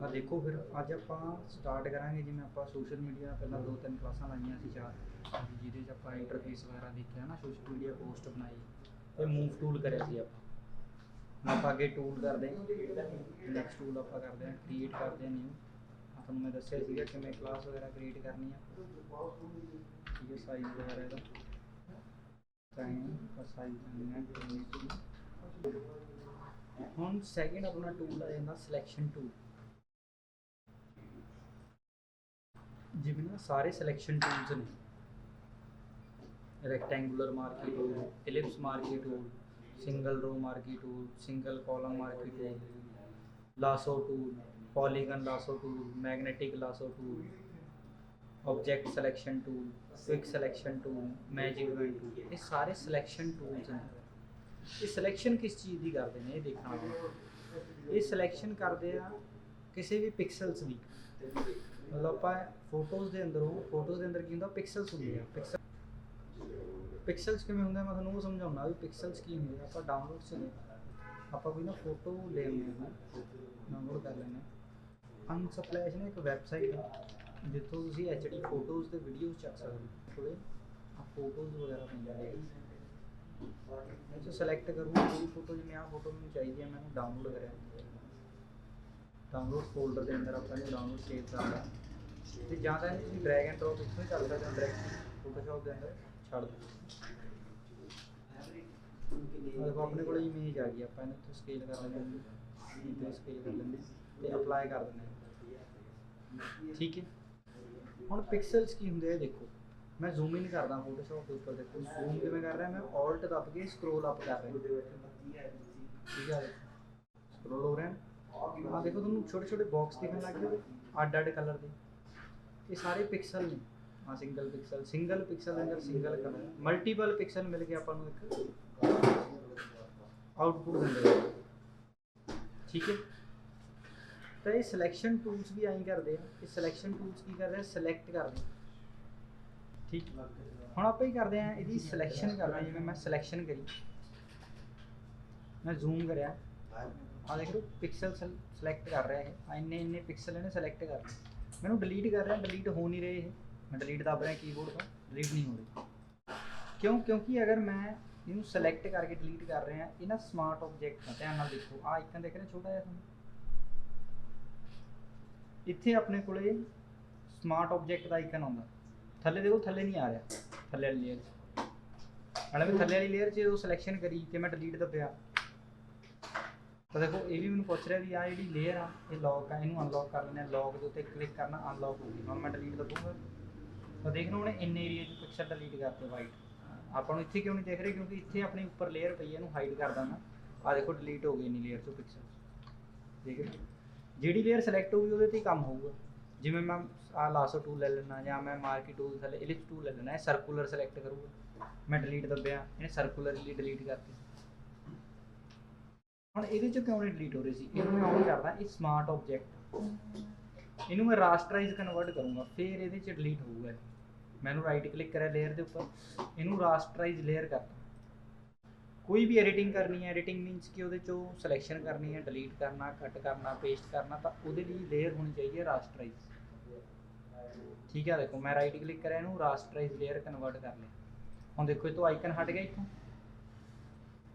ਆ ਦੇਖੋ ਫਿਰ ਅੱਜ ਆਪਾਂ ਸਟਾਰਟ ਕਰਾਂਗੇ, ਜਿਵੇਂ ਆਪਾਂ ਸੋਸ਼ਲ ਮੀਡੀਆ ਪਹਿਲਾਂ ਦੋ ਤਿੰਨ ਕਲਾਸਾਂ ਲਾਈਆਂ ਸੀ ਚਾਰ ਜਿਹਦੇ 'ਚ ਆਪਾਂ ਇੰਟਰਫੇਸ ਵਗੈਰਾ ਦੇਖਿਆ ਨਾ ਸੋਸ਼ਲ ਮੀਡੀਆ ਪੋਸਟ ਬਣਾਈ। ਤੇ ਮੂਵ ਟੂਲ ਕਰਿਆ ਸੀ ਆਪਾਂ। ਹੁਣ ਆਪਾਂ ਅੱਗੇ ਟੂਲ ਕਰਦੇ ਹਾਂ। ਨੈਕਸਟ ਟੂਲ ਆਪਾਂ ਕਰਦੇ ਹਾਂ ਕ੍ਰੀਏਟ ਕਰਦੇ ਹਾਂ ਨਿਊ ਤੁਹਾਨੂੰ ਮੈਂ ਦੱਸਿਆ ਸੀਗਾ ਕਿਵੇਂ ਕਲਾਸ ਵਗੈਰਾ ਕ੍ਰੀਏਟ ਕਰਨੀ ਆ। ਠੀਕ ਹੈ ਸਾਈਜ਼ ਵਗੈਰਾ ਇਹਦਾ। ਟਾਈਮ ਦਾ ਸਾਈਜ਼ ਦੇਣਾ ਹੁਣ ਸੈਕਿੰਡ ਆਪਣਾ ਟੂਲ ਆ ਜਾਂਦਾ ਸਿਲੈਕਸ਼ਨ ਟੂਲ ਜਿਵੇਂ ਨਾ ਸਾਰੇ ਸਿਲੈਕਸ਼ਨ ਟੂਲਸ ਨੇ। Rectangular marquee tool ellipse marquee tool single row marquee tool single column marquee tool lasso tool polygon lasso tool magnetic lasso tool object selection tool quick selection tool magic event tool ਇਹ ਸਾਰੇ selection tools ਨੇ। ਇਹ selection ਕਿਸ ਚੀਜ਼ ਦੀ ਕਰਦੇ ਨੇ, ਇਹ ਦੇਖਣਾ। ਇਹ ਸਿਲੈਕਸ਼ਨ ਕਰਦੇ ਆ ਕਿਸੇ ਵੀ ਪਿਕਸਲਸ ਦੀ। ਮਤਲਬ ਆਪਾਂ ਫੋਟੋਜ਼ ਦੇ ਅੰਦਰ ਉਹ ਫੋਟੋਜ਼ ਦੇ ਅੰਦਰ ਕੀ ਹੁੰਦਾ ਪਿਕਸਲਸ ਹੁੰਦੇ ਆ ਪਿਕਸਲ ਪਿਕਸਲਸ ਕਿਵੇਂ ਹੁੰਦੇ ਮੈਂ ਤੁਹਾਨੂੰ ਉਹ ਸਮਝਾਉਣਾ ਵੀ ਪਿਕਸਲਸ ਕੀ ਹੁੰਦੇ ਆ। ਆਪਾਂ ਡਾਊਨਲੋਡ ਚ ਆਪਾਂ ਕੋਈ ਨਾ ਫੋਟੋ ਲੈ ਲੈਂਦੇ ਹਾਂ ਡਾਊਨਲੋਡ ਕਰ ਲੈਂਦੇ ਹਾਂ ਅਨਸਪਲੈਸ਼ ਨੇ ਇੱਕ ਵੈਬਸਾਈਟ ਆ, ਜਿੱਥੋਂ ਤੁਸੀਂ ਐਚਡੀ ਫੋਟੋਜ਼ ਤੇ ਵੀਡੀਓਜ਼ ਚੱਕ ਸਕਦੇ ਹੋ। ਕੋਲੇ ਆ ਫੋਟੋਜ਼ ਵਗੈਰਾ ਪਈਆਂ ਨੇ। ਮੈਂ ਜੋ ਸਿਲੈਕਟ ਕਰੂੰਗਾ ਕੋਈ ਫੋਟੋ ਜਿਵੇਂ ਆ ਫੋਟੋ ਮੈਨੂੰ ਚਾਹੀਦੀ ਹੈ ਮੈਂ ਡਾਊਨਲੋਡ ਕਰਿਆ। ਡਾਊਨਲੋਡ ਫੋਲਡਰ ਦੇ ਅੰਦਰ ਆਪਾਂ ਇਹਨੂੰ ਡਾਊਨਲੋਡ ਸੇਵ ਕਰਨਾ ਤੇ ਜਾਂ ਤਾਂ ਇਹਨੂੰ ਡਰੈਗ ਐਂਡ ਡ੍ਰੌਪ ਇੱਥੋਂ ਹੀ ਕਰ ਸਕਦੇ ਹੋ ਡਾਇਰੈਕਟ ਫੋਟੋਸ਼ਾਪ ਦੇ ਅੰਦਰ ਛੱਡ ਦਿਓ। ਆਹ ਆਪਣੇ ਕੋਲ ਇਮੇਜ ਆ ਗਈ, ਆਪਾਂ ਇਹਨੂੰ ਇੱਥੋਂ ਸਕੇਲ ਕਰ ਲੈਂਦੇ ਹਾਂ। ਇੱਥੇ ਸਕੇਲ ਕਰ ਲੈਂਦੇ ਤੇ ਅਪਲਾਈ ਕਰ ਦਿੰਦੇ ਠੀਕ ਹੈ? ਹੁਣ ਪਿਕਸਲਸ ਕੀ ਹੁੰਦੇ ਆ ਦੇਖੋ। ਮੈਂ ਜ਼ੂਮ ਇਨ ਕਰਦਾ ਫੋਟੋਸ਼ਾਪ ਦੇ ਉੱਪਰ, ਦੇਖੋ। ਜ਼ੂਮ ਕਿਵੇਂ ਕਰ ਰਿਹਾ, ਮੈਂ ਆਲਟ ਦੱਬ ਕੇ ਸਕਰੋਲ ਅਪ ਕਰ ਰਿਹਾ। ਠੀਕ ਹੈ ਸਕਰੋਲ ਹੋ ਰਿਹਾ ਆ ਦੇਖੋ ਤੁਹਾਨੂੰ ਛੋਟੇ ਛੋਟੇ ਬਾਕਸ ਦਿਖਣ ਲੱਗ ਗਏ ਅੱਡ ਅੱਡ ਕਲਰ ਦੇ। ਇਹ ਸਾਰੇ ਪਿਕਸਲ ਨੇ। ਆ ਸਿੰਗਲ ਪਿਕਸਲ ਸਿੰਗਲ ਪਿਕਸਲ ਅੰਦਰ ਸਿੰਗਲ ਕਲਰ ਮਲਟੀਪਲ ਪਿਕਸਲ ਮਿਲ ਕੇ ਆਪਾਂ ਨੂੰ ਇੱਕ। ਆਊਟਪੁੱਟ ਦਿੰਦੇ ਆ ਠੀਕ ਹੈ? ਤਾਂ ਇਹ ਸਿਲੈਕਸ਼ਨ ਟੂਲਸ ਵੀ ਐਂ ਕਰਦੇ ਆ। ਇਹ ਸਿਲੈਕਸ਼ਨ ਟੂਲਸ ਕੀ ਕਰਦੇ ਆ? ਸਿਲੈਕਟ ਕਰਦੇ ਠੀਕ? ਹੁਣ ਆਪਾਂ ਹੀ ਕਰਦੇ ਆ, ਇਹਦੀ ਸਿਲੈਕਸ਼ਨ ਕਰਨਾ ਜਿਵੇਂ ਮੈਂ ਸਿਲੈਕਸ਼ਨ ਕਰੀ। ਮੈਂ ਜ਼ੂਮ ਕਰਿਆ। ਆ ਦੇਖੋ ਪਿਕਸਲ ਸਿਲੈਕਟ ਕਰ ਰਿਹਾ ਇਹ। ਇੰਨੇ ਇੰਨੇ ਪਿਕਸਲ ਇਹਨੇ ਸਿਲੈਕਟ ਕਰ ਲਏ। ਮੈਨੂੰ ਡਿਲੀਟ ਕਰ ਰਿਹਾ ਡਿਲੀਟ ਹੋ ਨਹੀਂ ਰਹੇ ਇਹ। ਮੈਂ ਡਿਲੀਟ ਦੱਬ ਰਿਹਾ ਕੀਬੋਰਡ ਤੋਂ ਡਿਲੀਟ ਨਹੀਂ ਹੋ ਰਹੀ। ਕਿਉਂ? ਕਿਉਂਕਿ ਅਗਰ ਮੈਂ ਇਹਨੂੰ ਸਿਲੈਕਟ ਕਰਕੇ ਡਿਲੀਟ ਕਰ ਰਿਹਾ ਇਹ ਨਾ ਸਮਾਰਟ ਆਬਜੈਕਟ ਹੈ ਧਿਆਨ ਨਾਲ ਦੇਖੋ। ਆ ਆਈਕਨ ਦੇਖ ਰਹੇ ਛੋਟਾ ਜਿਹਾ ਤੁਹਾਨੂੰ। ਇੱਥੇ ਆਪਣੇ ਕੋਲੇ ਸਮਾਰਟ ਆਬਜੈਕਟ ਦਾ ਆਈਕਨ ਆਉਂਦਾ। ਥੱਲੇ ਦੇਖੋ, ਥੱਲੇ ਨਹੀਂ ਆ ਰਿਹਾ। ਥੱਲੇ ਵਾਲੀ ਲੇਅਰ 'ਚ। ਹਾਲੇ ਮੈਂ ਥੱਲੇ ਵਾਲੀ ਲੇਅਰ 'ਚ ਜਦੋਂ ਸਿਲੈਕਸ਼ਨ ਕਰੀ ਤੇ ਮੈਂ ਡਿਲੀਟ ਦੱਬਿਆ। ਤਾਂ ਦੇਖੋ, ਇਹ ਵੀ ਮੈਨੂੰ ਪੁੱਛ ਰਿਹਾ ਵੀ ਆ ਜਿਹੜੀ ਲੇਅਰ ਆ, ਇਹ ਲੌਕ ਆ, ਇਹਨੂੰ ਅਨਲੌਕ ਕਰ ਲੈਣਾ ਲੌਕ ਦੇ ਉੱਤੇ ਕਲਿੱਕ ਕਰਨਾ ਅਨਲੌਕ ਹੋ ਗਈ। ਹੁਣ ਮੈਂ ਡਿਲੀਟ ਦੱਬੂਗਾ ਤਾਂ ਦੇਖ ਲਓ ਉਹਨੇ ਇੰਨੇ ਏਰੀਆ 'ਚ ਪਿਕਚਰ ਡਿਲੀਟ ਕਰਤੇ ਵਾਈਟ ਆਪਾਂ ਨੂੰ ਇੱਥੇ ਕਿਉਂ ਨਹੀਂ ਦੇਖ ਰਹੇ? ਕਿਉਂਕਿ ਇੱਥੇ ਆਪਣੀ ਉੱਪਰ ਲੇਅਰ ਪਈ ਹੈ ਇਹਨੂੰ ਹਾਈਡ ਕਰਦਾ ਮੈਂ ਆ ਦੇਖੋ ਡਿਲੀਟ ਹੋ ਗਈ ਇੰਨੀ ਲੇਅਰ ਚੋਂ ਪਿਕਚਰ ਠੀਕ ਹੈ ਜਿਹੜੀ ਲੇਅਰ ਸਿਲੈਕਟ ਹੋਊਗੀ, ਉਹਦੇ ਤੇ ਹੀ ਕੰਮ ਹੋਊਗਾ। ਜਿਵੇਂ ਮੈਂ ਆ ਲਾਸੋ ਟੂਲ ਲੈ ਲੈਣਾ ਜਾਂ ਮੈਂ ਮਾਰਕੀ ਟੂਲ ਥੱਲੇ ਇਲਿਪਸ ਟੂਲ ਲੈ ਲੈਣਾ ਇਹ ਸਰਕੂਲਰ ਸਿਲੈਕਟ ਕਰੂਗਾ। ਮੈਂ ਡਿਲੀਟ ਦੱਬਿਆ, ਇਹਨੇ ਸਰਕੂਲਰਲੀ ਡਿਲੀਟ ਕਰਤੀ। ਹੁਣ ਇਹਦੇ ਚ ਕਿਉਂ ਨਹੀਂ ਡਿਲੀਟ ਹੋ ਰਹੀ ਸੀ? ਇਹਨੂੰ ਮੈਂ ਆਨ ਕਰਦਾ, ਇਹ ਸਮਾਰਟ ਆਬਜੈਕਟ ਇਹਨੂੰ ਮੈਂ ਰਾਸਟਰਾਈਜ਼ ਕਨਵਰਟ ਕਰੂੰਗਾ, ਫਿਰ ਇਹਦੇ ਚ ਡਿਲੀਟ ਹੋਊਗਾ ਮੈਨੂੰ ਰਾਈਟ ਕਲਿੱਕ ਕਰਿਆ ਲੇਅਰ ਦੇ ਉੱਪਰ, ਇਹਨੂੰ ਰਾਸਟਰਾਈਜ਼ ਲੇਅਰ ਕਰਦਾ ਕੋਈ ਵੀ ਐਡੀਟਿੰਗ ਕਰਨੀ ਹੈ ਐਡੀਟਿੰਗ ਮੀਨਸ ਕਿ ਉਹਦੇ ਚੋਂ ਸਿਲੈਕਸ਼ਨ ਕਰਨੀ ਹੈ ਡਿਲੀਟ ਕਰਨਾ ਕੱਟ ਕਰਨਾ ਪੇਸਟ ਕਰਨਾ, ਤਾਂ ਉਹਦੇ ਲਈ ਲੇਅਰ ਹੋਣੀ ਚਾਹੀਦੀ ਹੈ ਰਾਸਟਰਾਈਜ਼ ਠੀਕ ਹੈ, ਦੇਖੋ ਮੈਂ ਰਾਈਟ ਕਲਿੱਕ ਕਰਿਆ, ਇਹਨੂੰ ਰਾਸਟਰਾਈਜ਼ ਲੇਅਰ ਕਨਵਰਟ ਕਰ ਲਿਆ। ਹੁਣ ਦੇਖੋ, ਇਹ ਤੋਂ ਆਈਕਨ ਹਟ ਗਿਆ ਇੱਥੋਂ।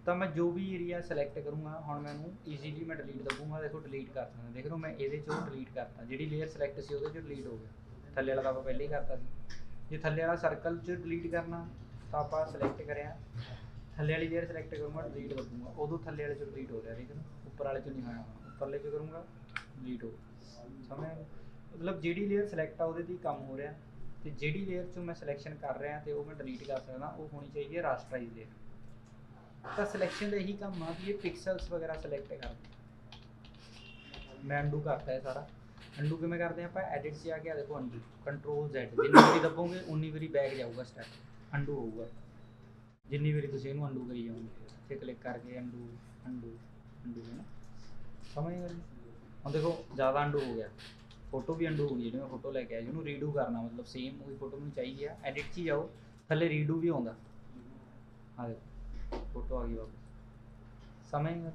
ਤਾਂ ਮੈਂ ਜੋ ਵੀ ਏਰੀਆ ਸਿਲੈਕਟ ਕਰੂੰਗਾ, ਹੁਣ ਮੈਨੂੰ ਈਜ਼ੀਲੀ ਮੈਂ ਡਿਲੀਟ ਦਬੂੰਗਾ ਦੇਖੋ ਡਿਲੀਟ ਕਰ ਸਕਦਾ ਦੇਖ ਲਓ, ਮੈਂ ਇਹਦੇ ਚੋਂ ਡਿਲੀਟ ਕਰਤਾ। ਜਿਹੜੀ ਲੇਅਰ ਸਿਲੈਕਟ ਸੀ ਉਹਦੇ ਚੋਂ ਡਿਲੀਟ ਹੋ ਗਿਆ। ਥੱਲੇ ਵਾਲਾ ਤਾਂ ਆਪਾਂ ਪਹਿਲੇ ਹੀ ਕਰਤਾ ਸੀ। ਜੇ ਥੱਲੇ ਵਾਲਾ ਸਰਕਲ ਚ ਡਿਲੀਟ ਕਰਨਾ, ਤਾਂ ਆਪਾਂ ਸਿਲੈਕਟ ਕਰਿਆ। ਥੱਲੇ ਵਾਲੀ ਲੇਅਰ ਸਿਲੈਕਟ ਕਰੂੰਗਾ ਡਿਲੀਟ ਦਬੂੰਗਾ। ਉਦੋਂ ਥੱਲੇ ਵਾਲੇ ਚੋਂ ਡਿਲੀਟ ਹੋ ਰਿਹਾ ਠੀਕ ਹੈ ਨਾ ਉੱਪਰ ਵਾਲੇ ਚੋਂ ਨਹੀਂ ਹੋਇਆ। ਉੱਪਰਲੇ ਚੋਂ ਕਰੂੰਗਾ ਡਿਲੀਟ ਹੋ ਸਮਝ ਮਤਲਬ ਜਿਹੜੀ ਲੇਅਰ ਸਿਲੈਕਟ ਆ, ਉਹਦੇ ਤੇ ਹੀ ਕੰਮ ਹੋ ਰਿਹਾ। ਤੇ ਜਿਹੜੀ ਲੇਅਰ ਚੋਂ ਮੈਂ ਸਿਲੈਕਸ਼ਨ ਕਰ ਰਿਹਾ ਤੇ ਉਹ ਮੈਂ ਡਿਲੀਟ ਕਰ ਸਕਦਾ, ਉਹ ਹੋਣੀ ਚਾਹੀਦੀ ਹੈ ਰਾਸਟਰਾਈਜ਼ ਲੇਅਰ ਤਾਂ ਸਿਲੈਕਸ਼ਨ ਦਾ ਇਹੀ ਕੰਮ ਆ ਵੀ ਇਹ ਪਿਕਸਲਸ ਵਗੈਰਾ ਸਿਲੈਕਟ ਕਰਦੇ ਮੈਂ ਅਨਡੂ ਕਰਤਾ ਹੈ ਸਾਰਾ। ਅਨਡੂ ਕਿਵੇਂ ਕਰਦੇ ਆ ਆਪਾਂ? ਐਡਿਟ 'ਚ ਆ ਕੇ ਆ ਦੇਖੋ ਅਨਡੂ ਕੰਟਰੋਲ Z, ਜਿੰਨੀ ਵਾਰੀ ਦੱਬੋਗੇ, ਉਨੀ ਵਾਰੀ ਬੈਕ ਜਾਊਗਾ ਸਟੈਪ ਅਨਡੂ ਹੋਊਗਾ। ਜਿੰਨੀ ਵਾਰੀ ਤੁਸੀਂ ਇਹਨੂੰ ਅਨਡੂ ਕਰੀ ਜਾਓਗੇ, ਇੱਥੇ ਕਲਿੱਕ ਕਰਕੇ ਅਨਡੂ ਅਨਡੂ ਅਨਡੂ ਹੈ ਨਾ? ਸਮਝ ਗਏ ਹੁਣ ਦੇਖੋ, ਜ਼ਿਆਦਾ ਅੰਡੂ ਹੋ ਗਿਆ। ਫੋਟੋ ਵੀ ਅੰਡੂ ਹੋ ਗਈ ਜਿਹੜੀ ਮੈਂ ਫੋਟੋ ਲੈ ਕੇ ਆਇਆ ਜਿਹਨੂੰ ਰੀਡੂ ਕਰਨਾ, ਮਤਲਬ ਸੇਮ ਉਹੀ ਫੋਟੋ ਮੈਨੂੰ ਚਾਹੀਦੀ ਆ। ਐਡਿਟ 'ਚ ਹੀ ਜਾਓ, ਥੱਲੇ ਰੀਡੂ ਵੀ ਆਉਂਦਾ। ਆ ਦੇਖੋ। ਫੋਟੋ ਆ ਗਈ ਵਾਪਸ। ਸਮਝ ਗਏ ਗੱਲ?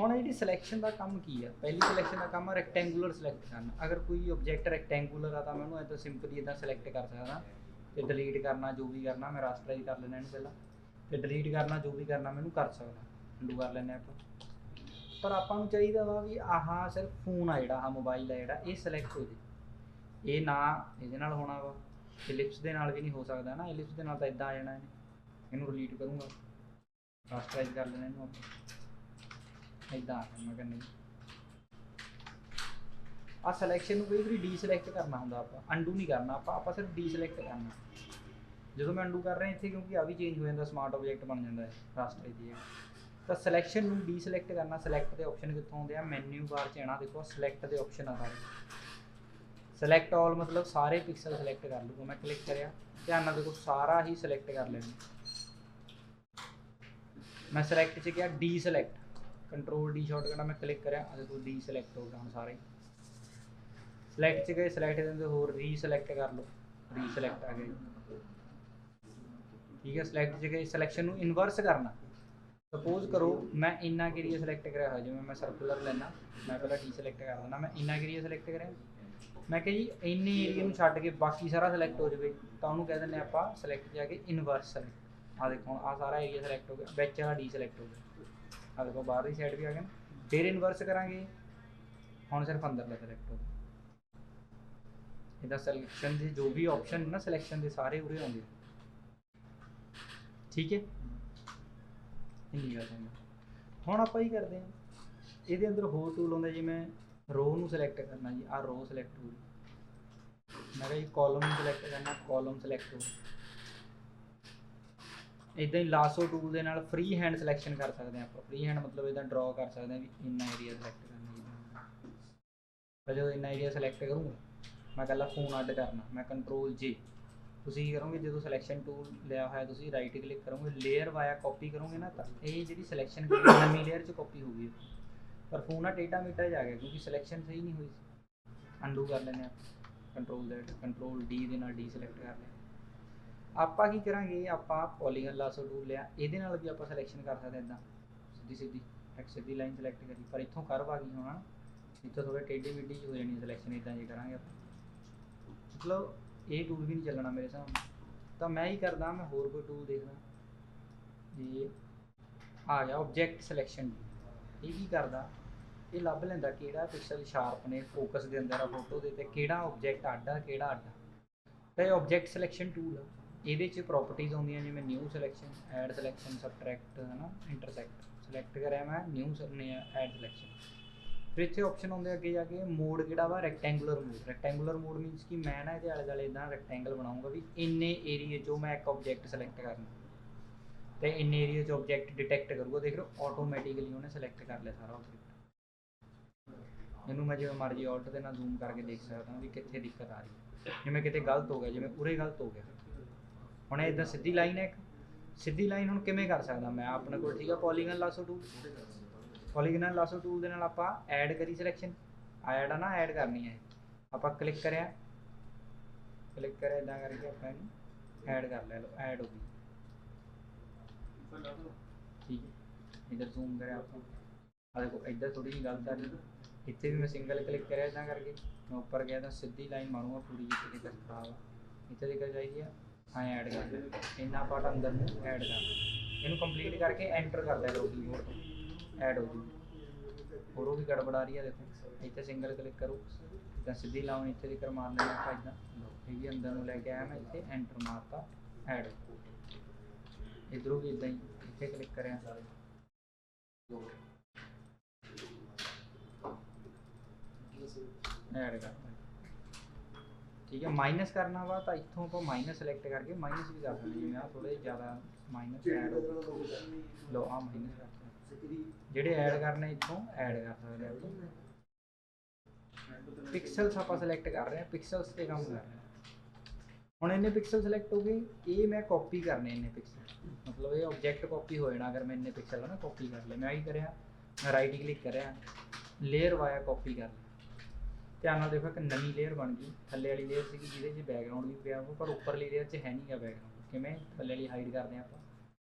ਹੁਣ ਜਿਹੜੀ ਸਿਲੈਕਸ਼ਨ ਦਾ ਕੰਮ ਕੀ ਆ? ਪਹਿਲੀ ਸਿਲੈਕਸ਼ਨ ਦਾ ਕੰਮ ਰੈਕਟੈਂਗੂਲਰ ਸਿਲੈਕਟ ਕਰਨਾ। ਅਗਰ ਕੋਈ ਆਬਜੈਕਟ ਰੈਕਟੈਂਗੂਲਰ ਆ ਤਾਂ ਮੈਂ ਉਹਨੂੰ ਇਦਾਂ ਸਿੰਪਲੀ ਇਦਾਂ ਸਿਲੈਕਟ ਕਰ ਸਕਦਾ। ਤੇ ਡਿਲੀਟ ਕਰਨਾ, ਜੋ ਵੀ ਕਰਨਾ, ਮੈਂ ਰਾਸਟਰਾਈਜ਼ ਕਰ ਲੈਣਾ ਇਹਨੂੰ ਪਹਿਲਾਂ। ਤੇ ਡਿਲੀਟ ਕਰਨਾ, ਜੋ ਵੀ ਕਰਨਾ ਮੈਨੂੰ ਕਰ ਸਕਦਾ। ਅੰਡੂ ਕਰ ਲੈਂਦੇ ਆਪਾਂ। ਪਰ ਆਪਾਂ ਨੂੰ ਚਾਹੀਦਾ ਵਾ ਵੀ ਆਹ ਸਿਰਫ ਫੋਨ ਆ ਜਿਹੜਾ, ਆਹ ਮੋਬਾਈਲ ਆ ਜਿਹੜਾ, ਇਹ ਸਿਲੈਕਟ ਹੋ ਜੇ। ਇਹ ਨਾ ਇਹਦੇ ਨਾਲ ਹੋਣਾ ਵਾ। ਇਲਿਪਸ ਦੇ ਨਾਲ ਵੀ ਨਹੀਂ ਹੋ ਸਕਦਾ ਨਾ। ਇਲਿਪਸ ਦੇ ਨਾਲ ਤਾਂ ਇਦਾਂ ਆ ਜਾਣਾ ਇਹਨੇ। ਇਹਨੂੰ ਡਿਲੀਟ ਕਰੂੰਗਾ। ਰਾਸਟਰਾਈਜ਼ ਕਰ ਲੈਣਾ ਇਹਨੂੰ ਆਪਾਂ। ਇਦਾਂ ਆ ਮੈਂ ਕਹਿੰਦਾ ਆ ਸਿਲੈਕਸ਼ਨ ਨੂੰ ਕਈ ਵਾਰੀ ਡੀਸਿਲੈਕਟ ਕਰਨਾ ਹੁੰਦਾ ਆਪਾਂ ਅਨਡੂ ਨਹੀਂ ਕਰਨਾ ਆਪਾਂ ਆਪਾਂ ਸਿਰਫ ਡੀਸਿਲੈਕਟ ਕਰਨਾ। ਜਦੋਂ ਮੈਂ ਅਨਡੂ ਕਰ ਰਿਹਾ ਇੱਥੇ, ਕਿਉਂਕਿ ਆ ਵੀ ਚੇਂਜ ਹੋ ਜਾਂਦਾ ਸਮਾਰਟ ਆਬਜੈਕਟ ਬਣ ਜਾਂਦਾ ਹੈ ਰਾਸਟਰ ਦੀ ਤਾਂ ਸਿਲੈਕਸ਼ਨ ਨੂੰ ਡੀਸਿਲੈਕਟ ਕਰਨਾ ਸਿਲੈਕਟ ਦੇ ਆਪਸ਼ਨ ਕਿੱਥੋਂ ਆਉਂਦੇ ਆ? ਮੈਨੂ ਬਾਰ 'ਚ ਆਣਾ ਦੇਖੋ ਸਿਲੈਕਟ ਦੇ ਆਪਸ਼ਨ ਆ ਸਾਰੇ। ਸਿਲੈਕਟ ਆਲ ਮਤਲਬ ਸਾਰੇ ਪਿਕਸਲ ਸਿਲੈਕਟ ਕਰ ਲੂਗਾ ਮੈਂ ਕਲਿੱਕ ਕਰਿਆ, ਧਿਆਨ ਨਾਲ ਦੇਖੋ, ਸਾਰਾ ਹੀ ਸਿਲੈਕਟ ਕਰ ਲੈਣਾ। ਮੈਂ ਸਿਲੈਕਟ 'ਚ ਗਿਆ ਡੀਸਿਲੈਕਟ ਕੰਟਰੋਲ ਡੀ ਸ਼ਾਰਟ ਕਰਨਾ ਮੈਂ ਕਲਿੱਕ ਕਰਿਆ ਅਤੇ ਆ ਡੀ ਸਿਲੈਕਟ ਹੋ ਗਿਆ ਹੁਣ ਸਾਰੇ। ਸਿਲੈਕਟ 'ਚ ਗਏ ਸਿਲੈਕਟ ਦੇ ਅੰਦਰ ਹੋਰ ਰੀਸਿਲੈਕਟ ਕਰ ਲਓ। ਰੀਸਿਲੈਕਟ ਆ ਗਿਆ ਠੀਕ ਹੈ ਸਿਲੈਕਟ 'ਚ ਗਏ ਸਿਲੈਕਸ਼ਨ ਨੂੰ ਇਨਵਰਸ ਕਰਨਾ। ਸਪੋਜ਼ ਕਰੋ, ਮੈਂ ਇੰਨਾ ਏਰੀਆ ਸਿਲੈਕਟ ਕਰਿਆ ਹੋਇਆ, ਜਿਵੇਂ ਮੈਂ ਸਰਕੂਲਰ ਲੈਣਾ ਮੈਂ ਪਹਿਲਾਂ ਡੀ ਸਿਲੈਕਟ ਕਰ ਦਿੰਦਾ, ਮੈਂ ਇੰਨਾ ਏਰੀਆ ਸਿਲੈਕਟ ਕਰਿਆ। ਮੈਂ ਕਿਹਾ ਜੀ, ਇੰਨੇ ਏਰੀਆ ਨੂੰ ਛੱਡ ਕੇ ਬਾਕੀ ਸਾਰਾ ਸਿਲੈਕਟ ਹੋ ਜਾਵੇ, ਤਾਂ ਉਹਨੂੰ ਕਹਿ ਦਿੰਦੇ ਆਪਾਂ ਸਿਲੈਕਟ ਜਾ ਕੇ ਇਨਵਰਸ ਸਿਲੈਕਟ ਆ ਦੇਖੋ ਆ ਸਾਰਾ ਏਰੀਆ ਸਿਲੈਕਟ ਹੋ ਗਿਆ। ਵਿੱਚ ਵਾਲਾ ਡੀ ਸਿਲੈਕਟ ਹੋ ਗਿਆ। ਆ ਦੇਖੋ ਬਾਹਰਲੀ ਸਾਈਡ ਵੀ ਆ ਗਿਆ। ਫਿਰ ਇਨਵਰਸ ਕਰਾਂਗੇ। ਹੁਣ ਸਿਰਫ ਅੰਦਰਲਾ ਸਿਲੈਕਟ ਹੋ ਗਿਆ। ਇਹਦਾ ਸਿਲੈਕਸ਼ਨ ਦੇ ਜੋ ਵੀ ਆਪਸ਼ਨ ਨਾ ਸਿਲੈਕਸ਼ਨ ਦੇ ਸਾਰੇ ਉਰੇ ਆਉਂਦੇ ਠੀਕ ਹੈ? ਇੰਨੀ ਗੱਲ ਹੈ। ਹੁਣ ਆਪਾਂ ਹੀ ਕਰਦੇ ਹਾਂ। ਇਹਦੇ ਅੰਦਰ ਹੋਰ ਟੂਲ ਹੁੰਦਾ ਜਿਵੇਂ ਰੋ ਨੂੰ ਸਿਲੈਕਟ ਕਰਨਾ ਜੀ। ਆ ਰੋ ਸਿਲੈਕਟ ਹੋ ਗਈ। ਮੈਂ ਕਿਹਾ ਜੀ ਕਾਲਮ ਨੂੰ ਸਿਲੈਕਟ ਕਰਨਾ ਕਾਲਮ ਸਿਲੈਕਟ ਹੋ ਇਦਾਂ ਹੀ ਲਾਸੋ ਟੂਲ ਦੇ ਨਾਲ ਫ੍ਰੀ ਹੈਂਡ ਸਿਲੈਕਸ਼ਨ ਕਰ ਸਕਦੇ ਹਾਂ ਆਪਾਂ। ਫ੍ਰੀ ਹੈਂਡ ਮਤਲਬ ਇਦਾਂ ਡਰਾ ਕਰ ਸਕਦੇ ਹਾਂ ਵੀ ਇੰਨਾ ਏਰੀਆ ਸਿਲੈਕਟ ਕਰਨਾ ਜੀ ਤਾਂ ਜਦੋਂ ਇੰਨਾ ਏਰੀਆ ਸਿਲੈਕਟ ਕਰੂੰਗਾ ਮੈਂ ਕੱਲਾ ਫੋਨ ਅੱਡ ਕਰਨਾ, ਮੈਂ ਕੰਟਰੋਲ ਜੇ ਤੁਸੀਂ ਕੀ ਕਰੋਗੇ, ਜਦੋਂ ਸਿਲੈਕਸ਼ਨ ਟੂਲ ਲਿਆ ਹੋਇਆ, ਤੁਸੀਂ ਰਾਈਟ ਕਲਿੱਕ ਕਰੋਗੇ ਲੇਅਰ ਵਾਇਆ ਕਾਪੀ ਕਰੋਗੇ ਨਾ, ਤਾਂ ਇਹ ਜਿਹੜੀ ਸਿਲੈਕਸ਼ਨ ਨਵੀਂ ਲੇਅਰ 'ਚ ਕਾਪੀ ਹੋ ਗਈ ਪਰ ਫੋਨ ਆ ਟੇਟਾ ਮੀਟਾ ਜਾ ਗਿਆ, ਕਿਉਂਕਿ ਸਿਲੈਕਸ਼ਨ ਸਹੀ ਨਹੀਂ ਹੋਈ। ਅੰਡੂ ਕਰ ਲੈਂਦੇ ਆ ਕੰਟਰੋਲ Z ਕੰਟਰੋਲ ਡੀ ਦੇ ਨਾਲ ਡੀ ਸਿਲੈਕਟ ਕਰ ਲੈਂਦੇ ਆਪਾਂ ਕੀ ਕਰਾਂਗੇ? ਆਪਾਂ ਪੋਲੀਗਨ ਲਾਸੋ ਟੂਲ ਲਿਆ। ਇਹਦੇ ਨਾਲ ਵੀ ਆਪਾਂ ਸਿਲੈਕਸ਼ਨ ਕਰ ਸਕਦੇ ਇਦਾਂ ਸਿੱਧੀ ਸਿੱਧੀ, ਇੱਕ ਸਿੱਧੀ ਲਾਈਨ ਸਿਲੈਕਟ ਕਰੀ। ਪਰ ਇੱਥੋਂ ਕਰਵ ਆ ਗਈ ਹੁਣ ਇੱਥੋਂ ਥੋੜਾ ਟੇਢੀ ਮਿੱਡੀ ਹੋ ਜਾਣੀ ਸਿਲੈਕਸ਼ਨ ਇਦਾਂ ਜੇ ਕਰਾਂਗੇ ਆਪਾਂ। ਮਤਲਬ ਇਹ ਟੂਲ ਵੀ ਨਹੀਂ ਚੱਲਣਾ ਮੇਰੇ ਹਿਸਾਬ ਨਾਲ। ਤਾਂ ਮੈਂ ਹੀ ਕਰਦਾ, ਮੈਂ ਹੋਰ ਕੋਈ ਟੂਲ ਦੇਖਦਾ। ਇਹ ਆ ਗਿਆ ਆਬਜੈਕਟ ਸਿਲੈਕਸ਼ਨ ਇਹ ਕੀ ਕਰਦਾ? ਇਹ ਲੱਭ ਲੈਂਦਾ ਕਿਹੜਾ ਪਿਕਸਲ ਸ਼ਾਰਪ ਨੇ ਫੋਕਸ ਦੇ ਅੰਦਰ ਆ ਫੋਟੋ ਦੇ ਤੇ ਕਿਹੜਾ ਆਬਜੈਕਟ ਅੱਡ ਕਿਹੜਾ ਅੱਡ ਆ। ਇਹ ਆਬਜੈਕਟ ਸਿਲੈਕਸ਼ਨ ਟੂਲ ਆ। ਇਹਦੇ ਚ ਪ੍ਰੋਪਰਟੀਆਂ ਆਉਂਦੀਆਂ ਜਿਵੇਂ new selection add selection subtract ਹਨਾ ਇੰਟਰਸੈਕਟ ਸਿਲੈਕਟ ਕਰਿਆ ਮੈਂ ਨਿਊ ਐਡ ਸਿਲੈਕਸ਼ਨ ਫਿਰ ਇੱਥੇ ਆਪਸ਼ਨ ਆਉਂਦੇ ਅੱਗੇ ਜਾ ਕੇ ਮੋਡ ਕਿਹੜਾ ਵਾ? Rectangular mode rectangular mode means ਕਿ ਮੈਂ ਨਾ ਇਹਦੇ ਆਲੇ ਦੁਆਲੇ ਇਦਾਂ ਰੈਕਟੈਂਗਲ ਬਣਾਉਂਗਾ ਵੀ ਇੰਨੇ ਏਰੀਏ 'ਚੋਂ ਮੈਂ ਇੱਕ ਆਬਜੈਕਟ ਸਿਲੈਕਟ ਕਰਨਾ। ਤੇ ਇੰਨੇ ਏਰੀਏ 'ਚ ਆਬਜੈਕਟ ਡਿਟੈਕਟ ਕਰੂਗਾ ਦੇਖ ਲਓ ਆਟੋਮੈਟਿਕਲੀ ਉਹਨੇ ਸਿਲੈਕਟ ਕਰ ਲਿਆ ਸਾਰਾ ਆਬਜੈਕਟ ਇਹਨੂੰ ਮੈਂ ਜਿਵੇਂ ਮਰਜ਼ੀ ਆਲਟ ਦੇ ਨਾਲ ਜ਼ੂਮ ਕਰਕੇ ਦੇਖ ਸਕਦਾ ਵੀ ਕਿੱਥੇ ਦਿੱਕਤ ਆ ਰਹੀ ਹੈ। ਜਿਵੇਂ ਕਿਤੇ ਗਲਤ ਹੋ ਗਿਆ, ਜਿਵੇਂ ਉਰੇ ਗਲਤ ਹੋ ਗਿਆ। ਹੁਣ ਇਹ ਇਦਾਂ ਸਿੱਧੀ ਲਾਈਨ ਹੈ ਇੱਕ। ਸਿੱਧੀ ਲਾਈਨ ਹੁਣ ਕਿਵੇਂ ਕਰ ਸਕਦਾ ਮੈਂ? ਆਪਣੇ ਕੋਲ ਠੀਕ ਆ polygon lasso tool polygon lasso tool ਦੇ ਨਾਲ ਆਪਾਂ ਐਡ ਕਰੀ ਸਿਲੈਕਸ਼ਨ ਐਡ ਆ ਨਾ ਐਡ ਕਰਨੀ ਹੈ। ਆਪਾਂ ਕਲਿੱਕ ਕਰਿਆ। ਕਲਿੱਕ ਕਰਿਆ ਇਦਾਂ ਕਰਕੇ ਆਪਾਂ ਇਹਨੂੰ ਐਡ ਕਰ ਲੈ ਲਓ। ਐਡ ਹੋ ਗਈ। ਠੀਕ ਹੈ। ਇਧਰ ਜ਼ੂਮ ਕਰਿਆ ਆਪਾਂ। ਆ ਦੇਖੋ, ਇੱਧਰ ਥੋੜੀ ਜਿਹੀ ਗਲਤ ਆ ਇੱਥੇ ਵੀ ਮੈਂ ਸਿੰਗਲ ਕਲਿੱਕ ਕਰਿਆ ਇਦਾਂ ਕਰਕੇ। ਮੈਂ ਉੱਪਰ ਗਿਆ ਤਾਂ ਸਿੱਧੀ ਲਾਈਨ ਮਾਰੂੰਗਾ, ਪੂਰੀ ਜਿਹੀ ਕਿਤੇ ਖਰਾਬ ਆ ਇੱਥੇ ਦੇਖਾ ਚਾਹੀਦੀ ਆ ਹਾਂ ਐਡ ਕਰ ਦੇ। ਇੰਨਾ ਪਾਰਟ ਅੰਦਰ ਨੂੰ ਐਡ ਕਰ ਇਹਨੂੰ ਕੰਪਲੀਟ ਕਰਕੇ ਐਂਟਰ ਕਰ ਲੈ ਲਓ ਕੀਬੋਰਡ ਤੋਂ। ਐਡ ਹੋ ਜੂ ਹੋਰ ਉਹ ਵੀ ਗੜਬੜ ਰਹੀ ਹੈ ਦੇਖੋ। ਇੱਥੇ ਸਿੰਗਲ ਕਲਿੱਕ ਕਰੋ। ਤਾਂ ਸਿੱਧੀ ਲਾਉਂ ਇੱਥੇ ਦੀ ਕਰ ਮਾਰ ਲੈਣਾ ਆਪਾਂ ਇਦਾਂ। ਇਹ ਵੀ ਅੰਦਰ ਨੂੰ ਲੈ ਕੇ ਆਇਆ ਮੈਂ, ਇੱਥੇ ਐਂਟਰ ਮਾਰਤਾ ਐਡ ਇਧਰੋਂ ਵੀ ਇਦਾਂ ਹੀ, ਇੱਥੇ ਕਲਿੱਕ ਕਰਿਆ। ਸਾਰੇ ਐਡ ਕਰਤਾ ਠੀਕ ਹੈ ਮਾਈਨਸ ਕਰਨਾ ਵਾ ਤਾਂ ਇੱਥੋਂ ਆਪਾਂ ਮਾਈਨਸ ਸਿਲੈਕਟ ਕਰਕੇ ਮਾਈਨਸ ਵੀ ਕਰ ਸਕਦੇ ਜਿਵੇਂ ਆ ਥੋੜੇ ਜ਼ਿਆਦਾ ਮਾਈਨਸ ਐਡ ਲੋ ਆ ਮਾਈਨਸ ਕਰਤਾ ਜਿਹੜੇ ਐਡ ਕਰਨੇ ਇੱਥੋਂ ਐਡ ਕਰ ਸਕਦੇ ਆਪਾਂ ਪਿਕਸਲਸ ਆਪਾਂ ਸਿਲੈਕਟ ਕਰ ਰਹੇ ਹਾਂ ਪਿਕਸਲਸ ਤੇ ਕੰਮ ਕਰ ਰਹੇ ਹਾਂ ਹੁਣ ਇੰਨੇ ਪਿਕਸਲ ਸਿਲੈਕਟ ਹੋ ਗਏ ਇਹ ਮੈਂ ਕਾਪੀ ਕਰਨੇ ਇੰਨੇ ਪਿਕਸਲ ਮਤਲਬ ਇਹ ਆਬਜੈਕਟ ਕਾਪੀ ਹੋ ਜਾਣਾ ਅਗਰ ਮੈਂ ਇੰਨੇ ਪਿਕਸਲ ਨਾ ਕਾਪੀ ਕਰ ਲਏ ਮੈਂ ਕੀ ਕਰਿਆ ਮੈਂ ਰਾਈਟ ਕਲਿੱਕ ਕਰਿਆ ਲੇਅਰ ਵਾਇਆ ਕਾਪੀ ਕਰ ਲਿਆ ਧਿਆਨ ਨਾਲ ਦੇਖੋ ਇੱਕ ਨਵੀਂ ਲੇਅਰ ਬਣ ਗਈ। ਥੱਲੇ ਵਾਲੀ ਲੇਅਰ ਸੀਗੀ ਜਿਹਦੇ 'ਚ ਬੈਕਗ੍ਰਾਉਂਡ ਵੀ ਪਿਆ ਹੋਊ, ਪਰ ਉੱਪਰਲੀ ਲੇਅਰ 'ਚ ਹੈ ਨਹੀਂਗਾ ਬੈਕਗ੍ਰਾਉਂਡ ਕਿਵੇਂ? ਥੱਲੇ ਵਾਲੀ ਹਾਈਡ ਕਰਦੇ ਹਾਂ ਆਪਾਂ।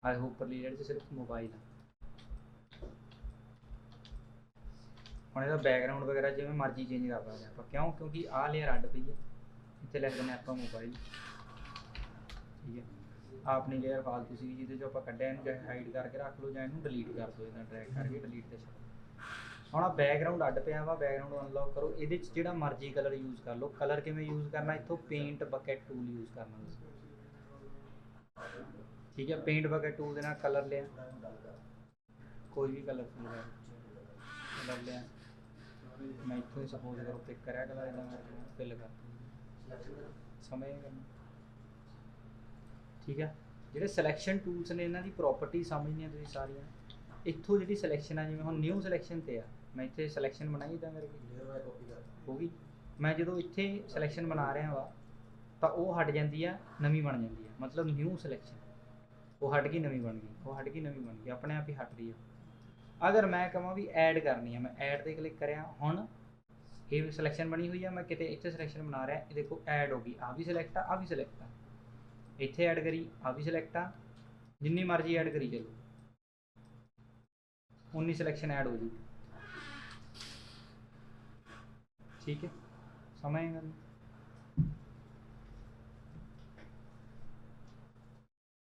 ਆਹ ਉੱਪਰਲੀ ਲੇਅਰ 'ਚ ਸਿਰਫ ਮੋਬਾਈਲ ਆ। ਹੁਣ ਇਹਦਾ ਬੈਕਗ੍ਰਾਉਂਡ ਵਗੈਰਾ ਜਿਵੇਂ ਮਰਜ਼ੀ ਚੇਂਜ ਕਰ ਸਕਦੇ ਆਪਾਂ। ਕਿਉਂ? ਕਿਉਂਕਿ ਆਹ ਲੇਅਰ ਅੱਡ ਪਈ ਹੈ ਇੱਥੇ ਲਿਖ ਦਿੰਦੇ ਹਾਂ ਆਪਾਂ ਮੋਬਾਈਲ ਠੀਕ ਹੈ। ਆਪਣੀ ਲੇਅਰ ਫਾਲਤੂ ਸੀ ਜਿਹਦੇ ਚੋਂ ਆਪਾਂ ਕੱਢਿਆ ਇਹਨੂੰ, ਚਾਹੇ ਹਾਈਡ ਕਰਕੇ ਰੱਖ ਲਓ ਜਾਂ ਇਹਨੂੰ ਡਿਲੀਟ ਕਰ ਦਿਓ, ਇਹਦਾ ਡਰੈਗ ਕਰਕੇ ਡਿਲੀਟ ਤੇ ਛੱਡ ਹੁਣ ਆ ਬੈਕਗ੍ਰਾਉਂਡ ਅੱਡ ਪਿਆ ਵਾ ਬੈਕਗ੍ਰਾਉਂਡ ਅਨਲੌਕ ਕਰੋ, ਇਹਦੇ ਚ ਜਿਹੜਾ ਮਰਜ਼ੀ ਕਲਰ ਯੂਜ਼ ਕਰ ਲਓ। ਕਲਰ ਕਿਵੇਂ ਯੂਜ਼ ਕਰਨਾ, ਇੱਥੋਂ ਪੇਂਟ ਬਕਟ ਟੂਲ ਯੂਜ਼ ਕਰਨਾ। ਤੁਸੀਂ ਠੀਕ ਹੈ ਪੇਂਟ ਬਕਟ ਟੂਲ ਦੇ ਨਾਲ ਕਲਰ ਲਿਆ। ਕੋਈ ਵੀ ਕਲਰ ਫਿਲ ਕਲਰ ਲਿਆ। ਮੈਂ ਇੱਥੋਂ ਸਪੋਜ਼ ਕਰੋ ਪਿਕ ਕਰਿਆ ਕਲਰ ਇਹਦਾ ਮੈਂ ਫਿਲ ਕਰ ਸਮਝ ਠੀਕ ਹੈ ਜਿਹੜੇ ਸਿਲੈਕਸ਼ਨ ਟੂਲਸ ਨੇ, ਇਹਨਾਂ ਦੀ ਪ੍ਰਾਪਰਟੀ ਸਮਝਣੀਆਂ ਤੁਸੀਂ ਸਾਰੀਆਂ। ਇੱਥੋਂ ਜਿਹੜੀ ਸਿਲੈਕਸ਼ਨ ਆ, ਜਿਵੇਂ ਹੁਣ ਨਿਊ ਸਿਲੈਕਸ਼ਨ ਤੇ ਆ। ਮੈਂ ਇੱਥੇ ਸਿਲੈਕਸ਼ਨ ਬਣਾਈ ਤਾਂ ਮੇਰੇ ਹੋ ਗਈ। ਮੈਂ ਜਦੋਂ ਇੱਥੇ ਸਿਲੈਕਸ਼ਨ ਬਣਾ ਰਿਹਾ ਵਾ ਤਾਂ ਉਹ ਹਟ ਜਾਂਦੀ ਆ ਨਵੀਂ ਬਣ ਜਾਂਦੀ ਆ। ਮਤਲਬ ਨਿਊ ਸਿਲੈਕਸ਼ਨ ਉਹ ਹਟ ਗਈ ਨਵੀਂ ਬਣ ਗਈ। ਉਹ ਹਟ ਗਈ ਨਵੀਂ ਬਣ ਗਈ। ਆਪਣੇ ਆਪ ਹੀ ਹਟ ਰਹੀ ਆ। ਅਗਰ ਮੈਂ ਕਹਾਂ ਵੀ ਐਡ ਕਰਨੀ ਆ ਮੈਂ ਐਡ ਤੇ ਕਲਿੱਕ ਕਰਿਆ ਹੁਣ ਇਹ ਸਿਲੈਕਸ਼ਨ ਬਣੀ ਹੋਈ ਆ ਮੈਂ ਕਿਤੇ ਇੱਥੇ ਸਿਲੈਕਸ਼ਨ ਬਣਾ ਰਿਹਾ ਇਹ ਦੇਖੋ ਐਡ ਹੋ ਗਈ। ਆ ਵੀ ਸਿਲੈਕਟ ਆ ਆ ਵੀ ਸਿਲੈਕਟ ਆ। ਇੱਥੇ ਐਡ ਕਰੀ ਆ ਵੀ ਸਿਲੈਕਟ ਆ। ਜਿੰਨੀ ਮਰਜ਼ੀ ਐਡ ਕਰੀ ਚਲੋ। ਉਨੀ ਸਿਲੈਕਸ਼ਨ ਐਡ ਹੋ ਜੂ ਠੀਕ ਹੈ। ਸਮਝ ਗੱਲ?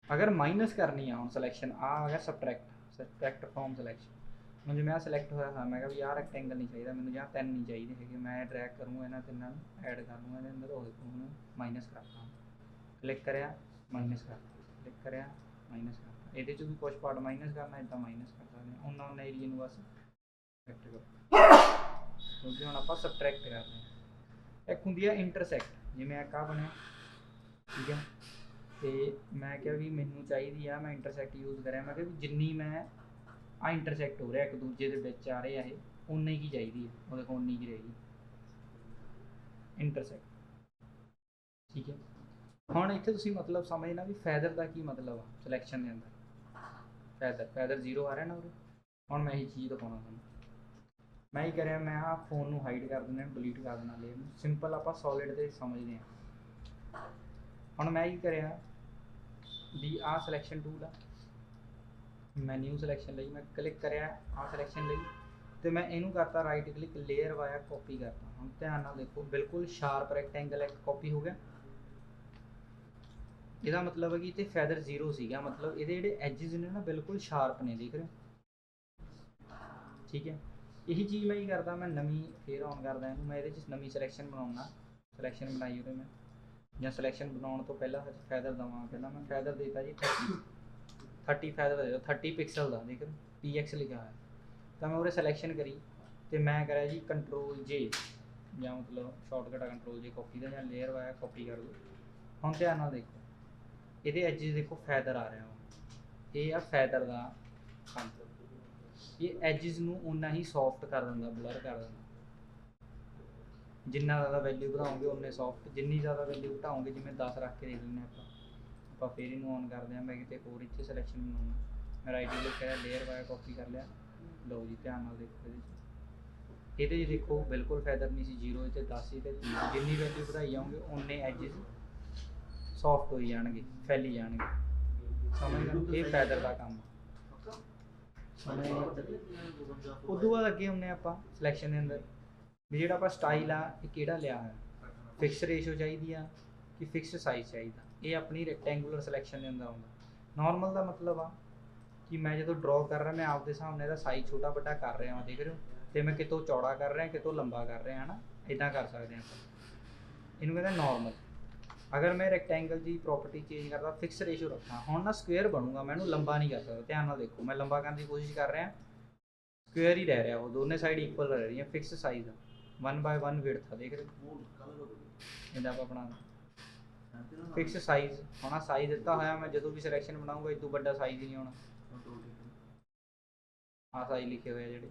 ਅਗਰ ਮਾਈਨਸ ਕਰਨੀ ਆ ਹੁਣ ਸਿਲੈਕਸ਼ਨ ਆ ਆ ਗਿਆ ਸਬਟ੍ਰੈਕਟ ਸਬਟ੍ਰੈਕਟ ਫਰੋਮ ਸਿਲੈਕਸ਼ਨ ਹੁਣ ਜਿਵੇਂ ਆ ਸਿਲੈਕਟ ਹੋਇਆ ਹਾਂ ਮੈਂ ਕਿਹਾ ਵੀ ਯਾਰ ਰੈਕਟੈਂਗਲ ਨਹੀਂ ਚਾਹੀਦਾ, ਮੈਨੂੰ ਜਾਂ ਤਿੰਨ ਨਹੀਂ ਚਾਹੀਦੇ ਹੈਗੇ। ਮੈਂ ਡਰੈਗ ਕਰੂੰਗਾ ਇਹਨਾਂ ਤਿੰਨਾਂ ਨੂੰ ਐਡ ਕਰ ਲੂੰਗਾ ਇਹਦੇ ਅੰਦਰ ਉਹ ਹੁਣ ਮਾਈਨਸ ਕਰਤਾ ਕਲਿੱਕ ਕਰਿਆ ਮਾਈਨਸ ਕਰਤਾ ਕਲਿੱਕ ਕਰਿਆ ਮਾਈਨਸ ਕਰਤਾ ਇਹਦੇ ਚ ਵੀ ਕੁਝ ਪਾਰਟ ਮਾਈਨਸ ਕਰਨਾ ਇਦਾਂ ਮਾਈਨਸ ਕਰ ਸਕਦੇ ਹਾਂ ਉਹਨਾਂ ਉਹਨਾਂ ਏਰੀਆ ਨੂੰ ਬਸ ਸਬਟ੍ਰੈਕਟ ਕਰੋ। ਕਿਉਂਕਿ ਹੁਣ ਆਪਾਂ ਸਬਟ੍ਰੈਕਟ ਕਰਦੇ ਹਾਂ। ਇੱਕ ਹੁੰਦੀ ਹੈ ਇੰਟਰਸੈਕਟ ਜਿਵੇਂ ਆ ਬਣਿਆ, ਠੀਕ ਹੈ ਤੇ ਮੈਂ ਕਿਹਾ ਵੀ ਮੈਨੂੰ ਚਾਹੀਦੀ ਆ, ਮੈਂ ਇੰਟਰਸੈਕਟ ਯੂਜ਼ ਕਰਿਆ। ਮੈਂ ਕਿਹਾ ਵੀ ਜਿੰਨੀ ਮੈਂ ਆ ਇੰਟਰਸੈਕਟ ਹੋ ਰਿਹਾ, ਇੱਕ ਦੂਜੇ ਦੇ ਵਿੱਚ ਆ ਰਹੇ ਆ ਇਹ ਉਨੀ ਕੀ ਚਾਹੀਦੀ ਹੈ ਉਹਦੇ ਕੋਲ ਉਨੀ ਕੀ ਰਹੇਗੀ। ਇੰਟਰਸੈਕਟ ਠੀਕ ਹੈ ਹੁਣ ਇੱਥੇ ਤੁਸੀਂ ਮਤਲਬ ਸਮਝਣਾ ਵੀ ਫੈਦਰ ਦਾ ਕੀ ਮਤਲਬ ਆ ਸਿਲੈਕਸ਼ਨ ਦੇ ਅੰਦਰ। ਫੈਦਰ ਫੈਦਰ 0 ਆ ਰਿਹਾ ਨਾ ਉਰੇ। ਹੁਣ ਮੈਂ ਇਹ ਚੀਜ਼ ਦਿਖਾਉਣਾ ਤੁਹਾਨੂੰ। ਮੈਂ ਹੀ ਕਰਿਆ ਮੈਂ ਆ ਫੋਨ ਨੂੰ ਹਾਈਡ ਕਰ ਦਿੰਦਾ ਡਿਲੀਟ ਕਰ ਦਿੰਦਾ ਲੈ ਨੂੰ ਸਿੰਪਲ ਆਪਾਂ ਸੋਲਿਡ ਤੇ ਸਮਝਦੇ ਹਾਂ। ਹੁਣ ਮੈਂ ਕੀ ਕਰਿਆ, ਵੀ ਆ ਸਿਲੈਕਸ਼ਨ ਟੂਲ ਆ। ਨਿਊ ਸਿਲੈਕਸ਼ਨ ਲਈ, ਮੈਂ ਕਲਿੱਕ ਕਰਿਆ ਆ ਸਿਲੈਕਸ਼ਨ ਲਈ, ਤੇ ਮੈਂ ਇਹਨੂੰ ਕਰਤਾ right click layer via copy ਕਰਤਾ। ਹੁਣ ਧਿਆਨ ਨਾਲ ਦੇਖੋ, ਬਿਲਕੁਲ ਸ਼ਾਰਪ ਰੈਕਟੈਂਗਲ ਇੱਕ ਕਾਪੀ ਹੋ ਗਿਆ। ਇਹਦਾ ਮਤਲਬ ਹੈ ਕਿ ਇੱਥੇ ਫੈਦਰ ਜ਼ੀਰੋ ਸੀਗਾ। ਮਤਲਬ ਇਹਦੇ ਜਿਹੜੇ ਐਜਸ ਨੇ ਨਾ, ਬਿਲਕੁਲ ਸ਼ਾਰਪ ਨੇ, ਦੇਖ ਰਹੇ ਠੀਕ ਹੈ? ਇਹੀ ਚੀਜ਼ ਮੈਂ ਕੀ ਕਰਦਾ, ਮੈਂ ਨਵੀਂ ਫੇਰ ਆਨ ਕਰਦਾ ਇਹਨੂੰ, ਮੈਂ ਇਹਦੇ 'ਚ ਨਵੀਂ ਸਿਲੈਕਸ਼ਨ ਬਣਾਉਣਾ। ਸਿਲੈਕਸ਼ਨ ਬਣਾਈ ਉਹਦੇ ਮੈਂ। ਜਾਂ ਸਿਲੈਕਸ਼ਨ ਬਣਾਉਣ ਤੋਂ ਪਹਿਲਾਂ ਫੈਦਰ ਦਵਾਂ, ਪਹਿਲਾਂ ਮੈਂ ਫੈਦਰ ਦੇਤਾ ਜੀ 30 30 ਫੈਦਰ ਦੇ ਦਿਓ 30 ਪਿਕਸਲ ਦਾ ਦੇਖ ਰਹੇ ਪੀਐਕਸ ਲਿਖਿਆ ਹੋਇਆ। ਤਾਂ ਮੈਂ ਉਹਦੇ ਸਿਲੈਕਸ਼ਨ ਕਰੀ ਤੇ ਮੈਂ ਕਰਿਆ ਜੀ ਕੰਟਰੋਲ ਜੇ ਜਾਂ ਮਤਲਬ ਸ਼ਾਰਟਕਟ ਆ ਕੰਟਰੋਲ ਜੇ ਕਾਪੀ ਦਾ, ਜਾਂ ਲੇਅਰ ਵਾਇਆ ਕਾਪੀ ਕਰ ਦੋ ਹੁਣ ਧਿਆਨ ਨਾਲ ਦੇਖੋ, ਇਹਦੇ ਐਜਸ ਦੇਖੋ ਫੈਦਰ ਆ ਰਿਹਾ ਵਾ। ਇਹ ਆ ਫੈਦਰ ਦਾ ਕੰਟਰੋਲ ਇਹ ਐਜਸ ਨੂੰ ਉਨਾ ਹੀ ਸੌਫਟ ਕਰ ਦਿੰਦਾ ਬਲਰ ਕਰ ਦਿੰਦਾ। ਜਿੰਨਾ ਜ਼ਿਆਦਾ ਵੈਲਿਊ ਵਧਾਉਂਗੇ ਉਨੇ ਸੌਫਟ ਜਿੰਨੀ ਜ਼ਿਆਦਾ ਵੈਲਿਊ ਘਟਾਓਗੇ, ਜਿਵੇਂ 10 ਰੱਖ ਕੇ ਦੇਖ ਲੈਂਦੇ ਆਪਾਂ। ਆਪਾਂ ਫੇਰ ਇਹਨੂੰ ਔਨ ਕਰਦੇ ਹਾਂ, ਮੈਂ ਕਿਤੇ ਹੋਰ ਇੱਥੇ ਸਿਲੈਕਸ਼ਨ ਬਣਾਉਣਾ ਮੈਂ ਰਾਈਟ ਕਲਿੱਕ ਕਰਿਆ ਲੇਅਰ ਵਾਇਆ ਕਾਪੀ ਕਰ ਲਿਆ। ਲਓ ਜੀ, ਧਿਆਨ ਨਾਲ ਦੇਖੋ ਇਹਦੇ 'ਚ। ਇਹਦੇ 'ਚ ਦੇਖੋ, ਬਿਲਕੁਲ ਫਾਇਦਰ ਨਹੀਂ ਸੀ 0 ਤੇ 10 ਸੀ ਤੇ 30 ਜਿੰਨੀ ਵੈਲਿਊ ਵਧਾਈ ਜਾਓਗੇ ਉਨੇ ਐਜਸ ਸੌਫਟ ਹੋਈ ਜਾਣਗੇ, ਫੈਲੀ ਜਾਣਗੇ। ਸਮਝ ਗਏ? ਇਹ ਫਾਇਦਰ ਦਾ ਕੰਮ ਗਏ ਉਦੋਂ ਬਾਅਦ ਅੱਗੇ ਹੁੰਨੇ ਆਪਾਂ ਸਿਲੈਕਸ਼ਨ ਦੇ ਅੰਦਰ ਵੀ ਜਿਹੜਾ ਆਪਾਂ ਸਟਾਈਲ ਆ ਇਹ ਕਿਹੜਾ ਲਿਆ ਹੈ ਫਿਕਸ ਰੇਸ਼ੋ ਚਾਹੀਦੀ ਆ ਕਿ ਫਿਕਸ ਸਾਈਜ਼ ਚਾਹੀਦਾ? ਇਹ ਆਪਣੀ ਰੈਕਟੈਂਗੂਲਰ ਸਿਲੈਕਸ਼ਨ ਦੇ ਅੰਦਰ ਆਉਂਦਾ। ਨਾਰਮਲ ਦਾ ਮਤਲਬ ਆ ਕਿ ਮੈਂ ਜਦੋਂ ਡਰਾਅ ਕਰ ਰਿਹਾ ਮੈਂ ਆਪਦੇ ਸਾਹਮਣੇ ਦਾ ਸਾਈਜ਼ ਛੋਟਾ ਵੱਡਾ ਕਰ ਰਿਹਾ ਹਾਂ ਦੇਖ ਰਹੇ ਹੋ? ਤੇ ਮੈਂ ਕਿਤੋਂ ਚੌੜਾ ਕਰ ਰਿਹਾ ਕਿਤੋਂ ਲੰਬਾ ਕਰ ਰਿਹਾ ਹਨਾ? ਇਦਾਂ ਕਰ ਸਕਦੇ ਹਾਂ ਆਪਾਂ। ਇਹਨੂੰ ਕਹਿੰਦੇ ਨਾਰਮਲ ਅਗਰ ਮੈਂ ਰੈਕਟੈਂਗਲ ਦੀ ਪ੍ਰੋਪਰਟੀ ਚੇਂਜ ਕਰਦਾ ਫਿਕਸ ਰੇਸ਼ੋ ਰੱਖਾਂ, ਹੁਣ ਨਾ ਸਕੁਅਰ ਬਣੂਗਾ, ਮੈਂ ਇਹਨੂੰ ਲੰਬਾ ਨਹੀਂ ਕਰ ਸਕਦਾ, ਧਿਆਨ ਨਾਲ ਦੇਖੋ, ਮੈਂ ਲੰਬਾ ਕਰਨ ਦੀ ਕੋਸ਼ਿਸ਼ ਕਰ ਰਿਹਾ। ਸਕੁਅਰ ਹੀ ਰਹਿ ਰਿਹਾ ਉਹ, ਦੋਨੇ ਸਾਈਡ ਇਕੁਅਲ ਰਹਿ ਰਹੀਆਂ ਫਿਕਸ ਸਾਈਜ਼ 1 ਬਾਈ 1 ਵਿਡਥ ਆ, ਦੇਖ ਰਹੇ ਇਹਦਾ ਆਪਾਂ ਬਣਾ ਫਿਕਸ ਸਾਈਜ਼ ਹੋਣਾ ਸਾਈਜ਼ ਦਿੱਤਾ ਹੋਇਆ, ਮੈਂ ਜਦੋਂ ਵੀ ਸਿਲੈਕਸ਼ਨ ਬਣਾਉਂਗਾ ਇਦੋਂ ਵੱਡਾ ਸਾਈਜ਼ ਨਹੀਂ ਹੋਣਾ। ਆ ਸਾਈਜ਼ ਲਿਖੇ ਹੋਏ ਆ ਜਿਹੜੇ।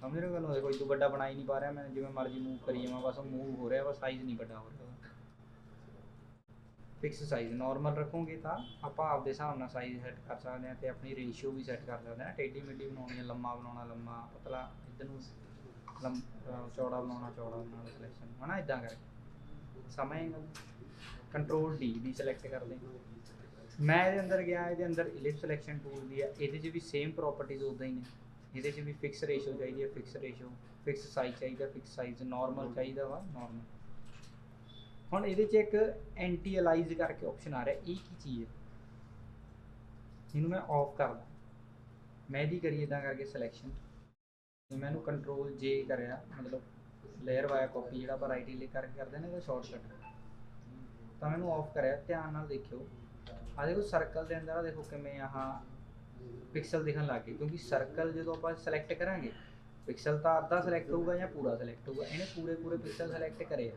ਸਮਝ ਰਹੇ ਹੋ ਗੱਲ? ਦੇਖੋ ਇਦੋਂ ਵੱਡਾ ਬਣਾ ਹੀ ਨਹੀਂ ਪਾ ਰਿਹਾ ਮੈਂ, ਜਿਵੇਂ ਮਰਜ਼ੀ ਮੂਵ ਕਰੀ ਜਾਵਾਂ, ਬਸ ਮੂਵ ਹੋ ਰਿਹਾ, ਬਸ ਸਾਈਜ਼ ਨਹੀਂ ਵੱਡਾ ਹੋ ਰਿਹਾ। ਫਿਕਸ ਸਾਈਜ਼ ਨਾਰਮਲ ਰੱਖੋਗੇ ਤਾਂ ਆਪਾਂ ਆਪਦੇ ਹਿਸਾਬ ਨਾਲ ਸਾਈਜ਼ ਸੈੱਟ ਕਰ ਸਕਦੇ ਹਾਂ ਤੇ ਆਪਣੀ ਰੇਸ਼ੀਓ ਵੀ ਸੈੱਟ ਕਰ ਸਕਦੇ ਹਾਂ। ਟੇਢੀ ਮੇਢੀ ਬਣਾਉਣੀ ਹੈ, ਲੰਮਾ ਬਣਾਉਣਾ, ਲੰਮਾ, ਪਤਲਾ, ਇੱਧਰ ਨੂੰ ਲੰਮ ਚੌੜਾ ਬਣਾਉਣਾ ਚੌੜਾ ਬਣਾਉਣਾ ਸਿਲੈਕਸ਼ਨ ਹਨਾ ਇਦਾਂ ਕਰਕੇ। ਸਮੇਂ ਕੰਟਰੋਲ ਡੀ ਦੀ ਸਿਲੈਕਟ ਕਰਦੇ ਮੈਂ ਇਹਦੇ ਅੰਦਰ ਗਿਆ, ਇਹਦੇ ਅੰਦਰ ਇਲਿਪ ਸਿਲੈਕਸ਼ਨ ਟੂਲ ਦੀ ਆ, ਇਹਦੇ 'ਚ ਵੀ ਸੇਮ ਪ੍ਰੋਪਰਟੀਜ਼ ਉਦਾਂ ਹੀ ਨੇ। ਇਹਦੇ 'ਚ ਵੀ ਫਿਕਸ ਰੇਸ਼ੀਓ ਚਾਹੀਦੀ ਹੈ ਫਿਕਸ ਰੇਸ਼ੀਓ ਫਿਕਸ ਸਾਈਜ਼ ਚਾਹੀਦਾ ਫਿਕਸ ਸਾਈਜ਼ ਨਾਰਮਲ ਚਾਹੀਦਾ ਵਾ ਨਾਰਮਲ ਹੁਣ ਇਹਦੇ 'ਚ ਇੱਕ ਐਂਟੀ ਅਲਾਈਜ਼ ਕਰਕੇ ਆਪਸ਼ਨ ਆ ਰਿਹਾ, ਇਹ ਕੀ ਚੀਜ਼ ਹੈ? ਇਹਨੂੰ ਮੈਂ ਆਫ ਕਰਦਾ ਮੈਂ ਇਹਦੀ ਕਰੀ ਇਦਾਂ ਕਰਕੇ ਸਿਲੈਕਸ਼ਨ ਜੇ ਮੈਂ ਇਹਨੂੰ ਕੰਟਰੋਲ ਜੇ ਕਰਿਆ ਮਤਲਬ ਲੇਅਰ ਵਾਇਆ ਕਾਪੀ ਜਿਹੜਾ ਆਪਾਂ ਰਾਈਟ ਕਲਿੱਕ ਕਰਕੇ ਕਰਦੇ ਨੇ, ਇਹਦਾ ਸ਼ਾਰਟਕਟ ਤਾਂ ਮੈਨੂੰ ਆਫ ਕਰਿਆ, ਧਿਆਨ ਨਾਲ ਦੇਖਿਓ। ਆ ਦੇਖੋ ਸਰਕਲ ਦੇ ਅੰਦਰ ਆ ਦੇਖੋ ਕਿਵੇਂ ਆਹ ਪਿਕਸਲ ਦਿਖਣ ਲੱਗ ਗਏ ਕਿਉਂਕਿ ਸਰਕਲ ਜਦੋਂ ਆਪਾਂ ਸਿਲੈਕਟ ਕਰਾਂਗੇ ਪਿਕਸਲ ਤਾਂ ਅੱਧਾ ਸਿਲੈਕਟ ਹੋਊਗਾ ਜਾਂ ਪੂਰਾ ਸਿਲੈਕਟ ਹੋਊਗਾ। ਇਹਨੇ ਪੂਰੇ ਪੂਰੇ ਪਿਕਸਲ ਸਿਲੈਕਟ ਕਰੇ ਆ।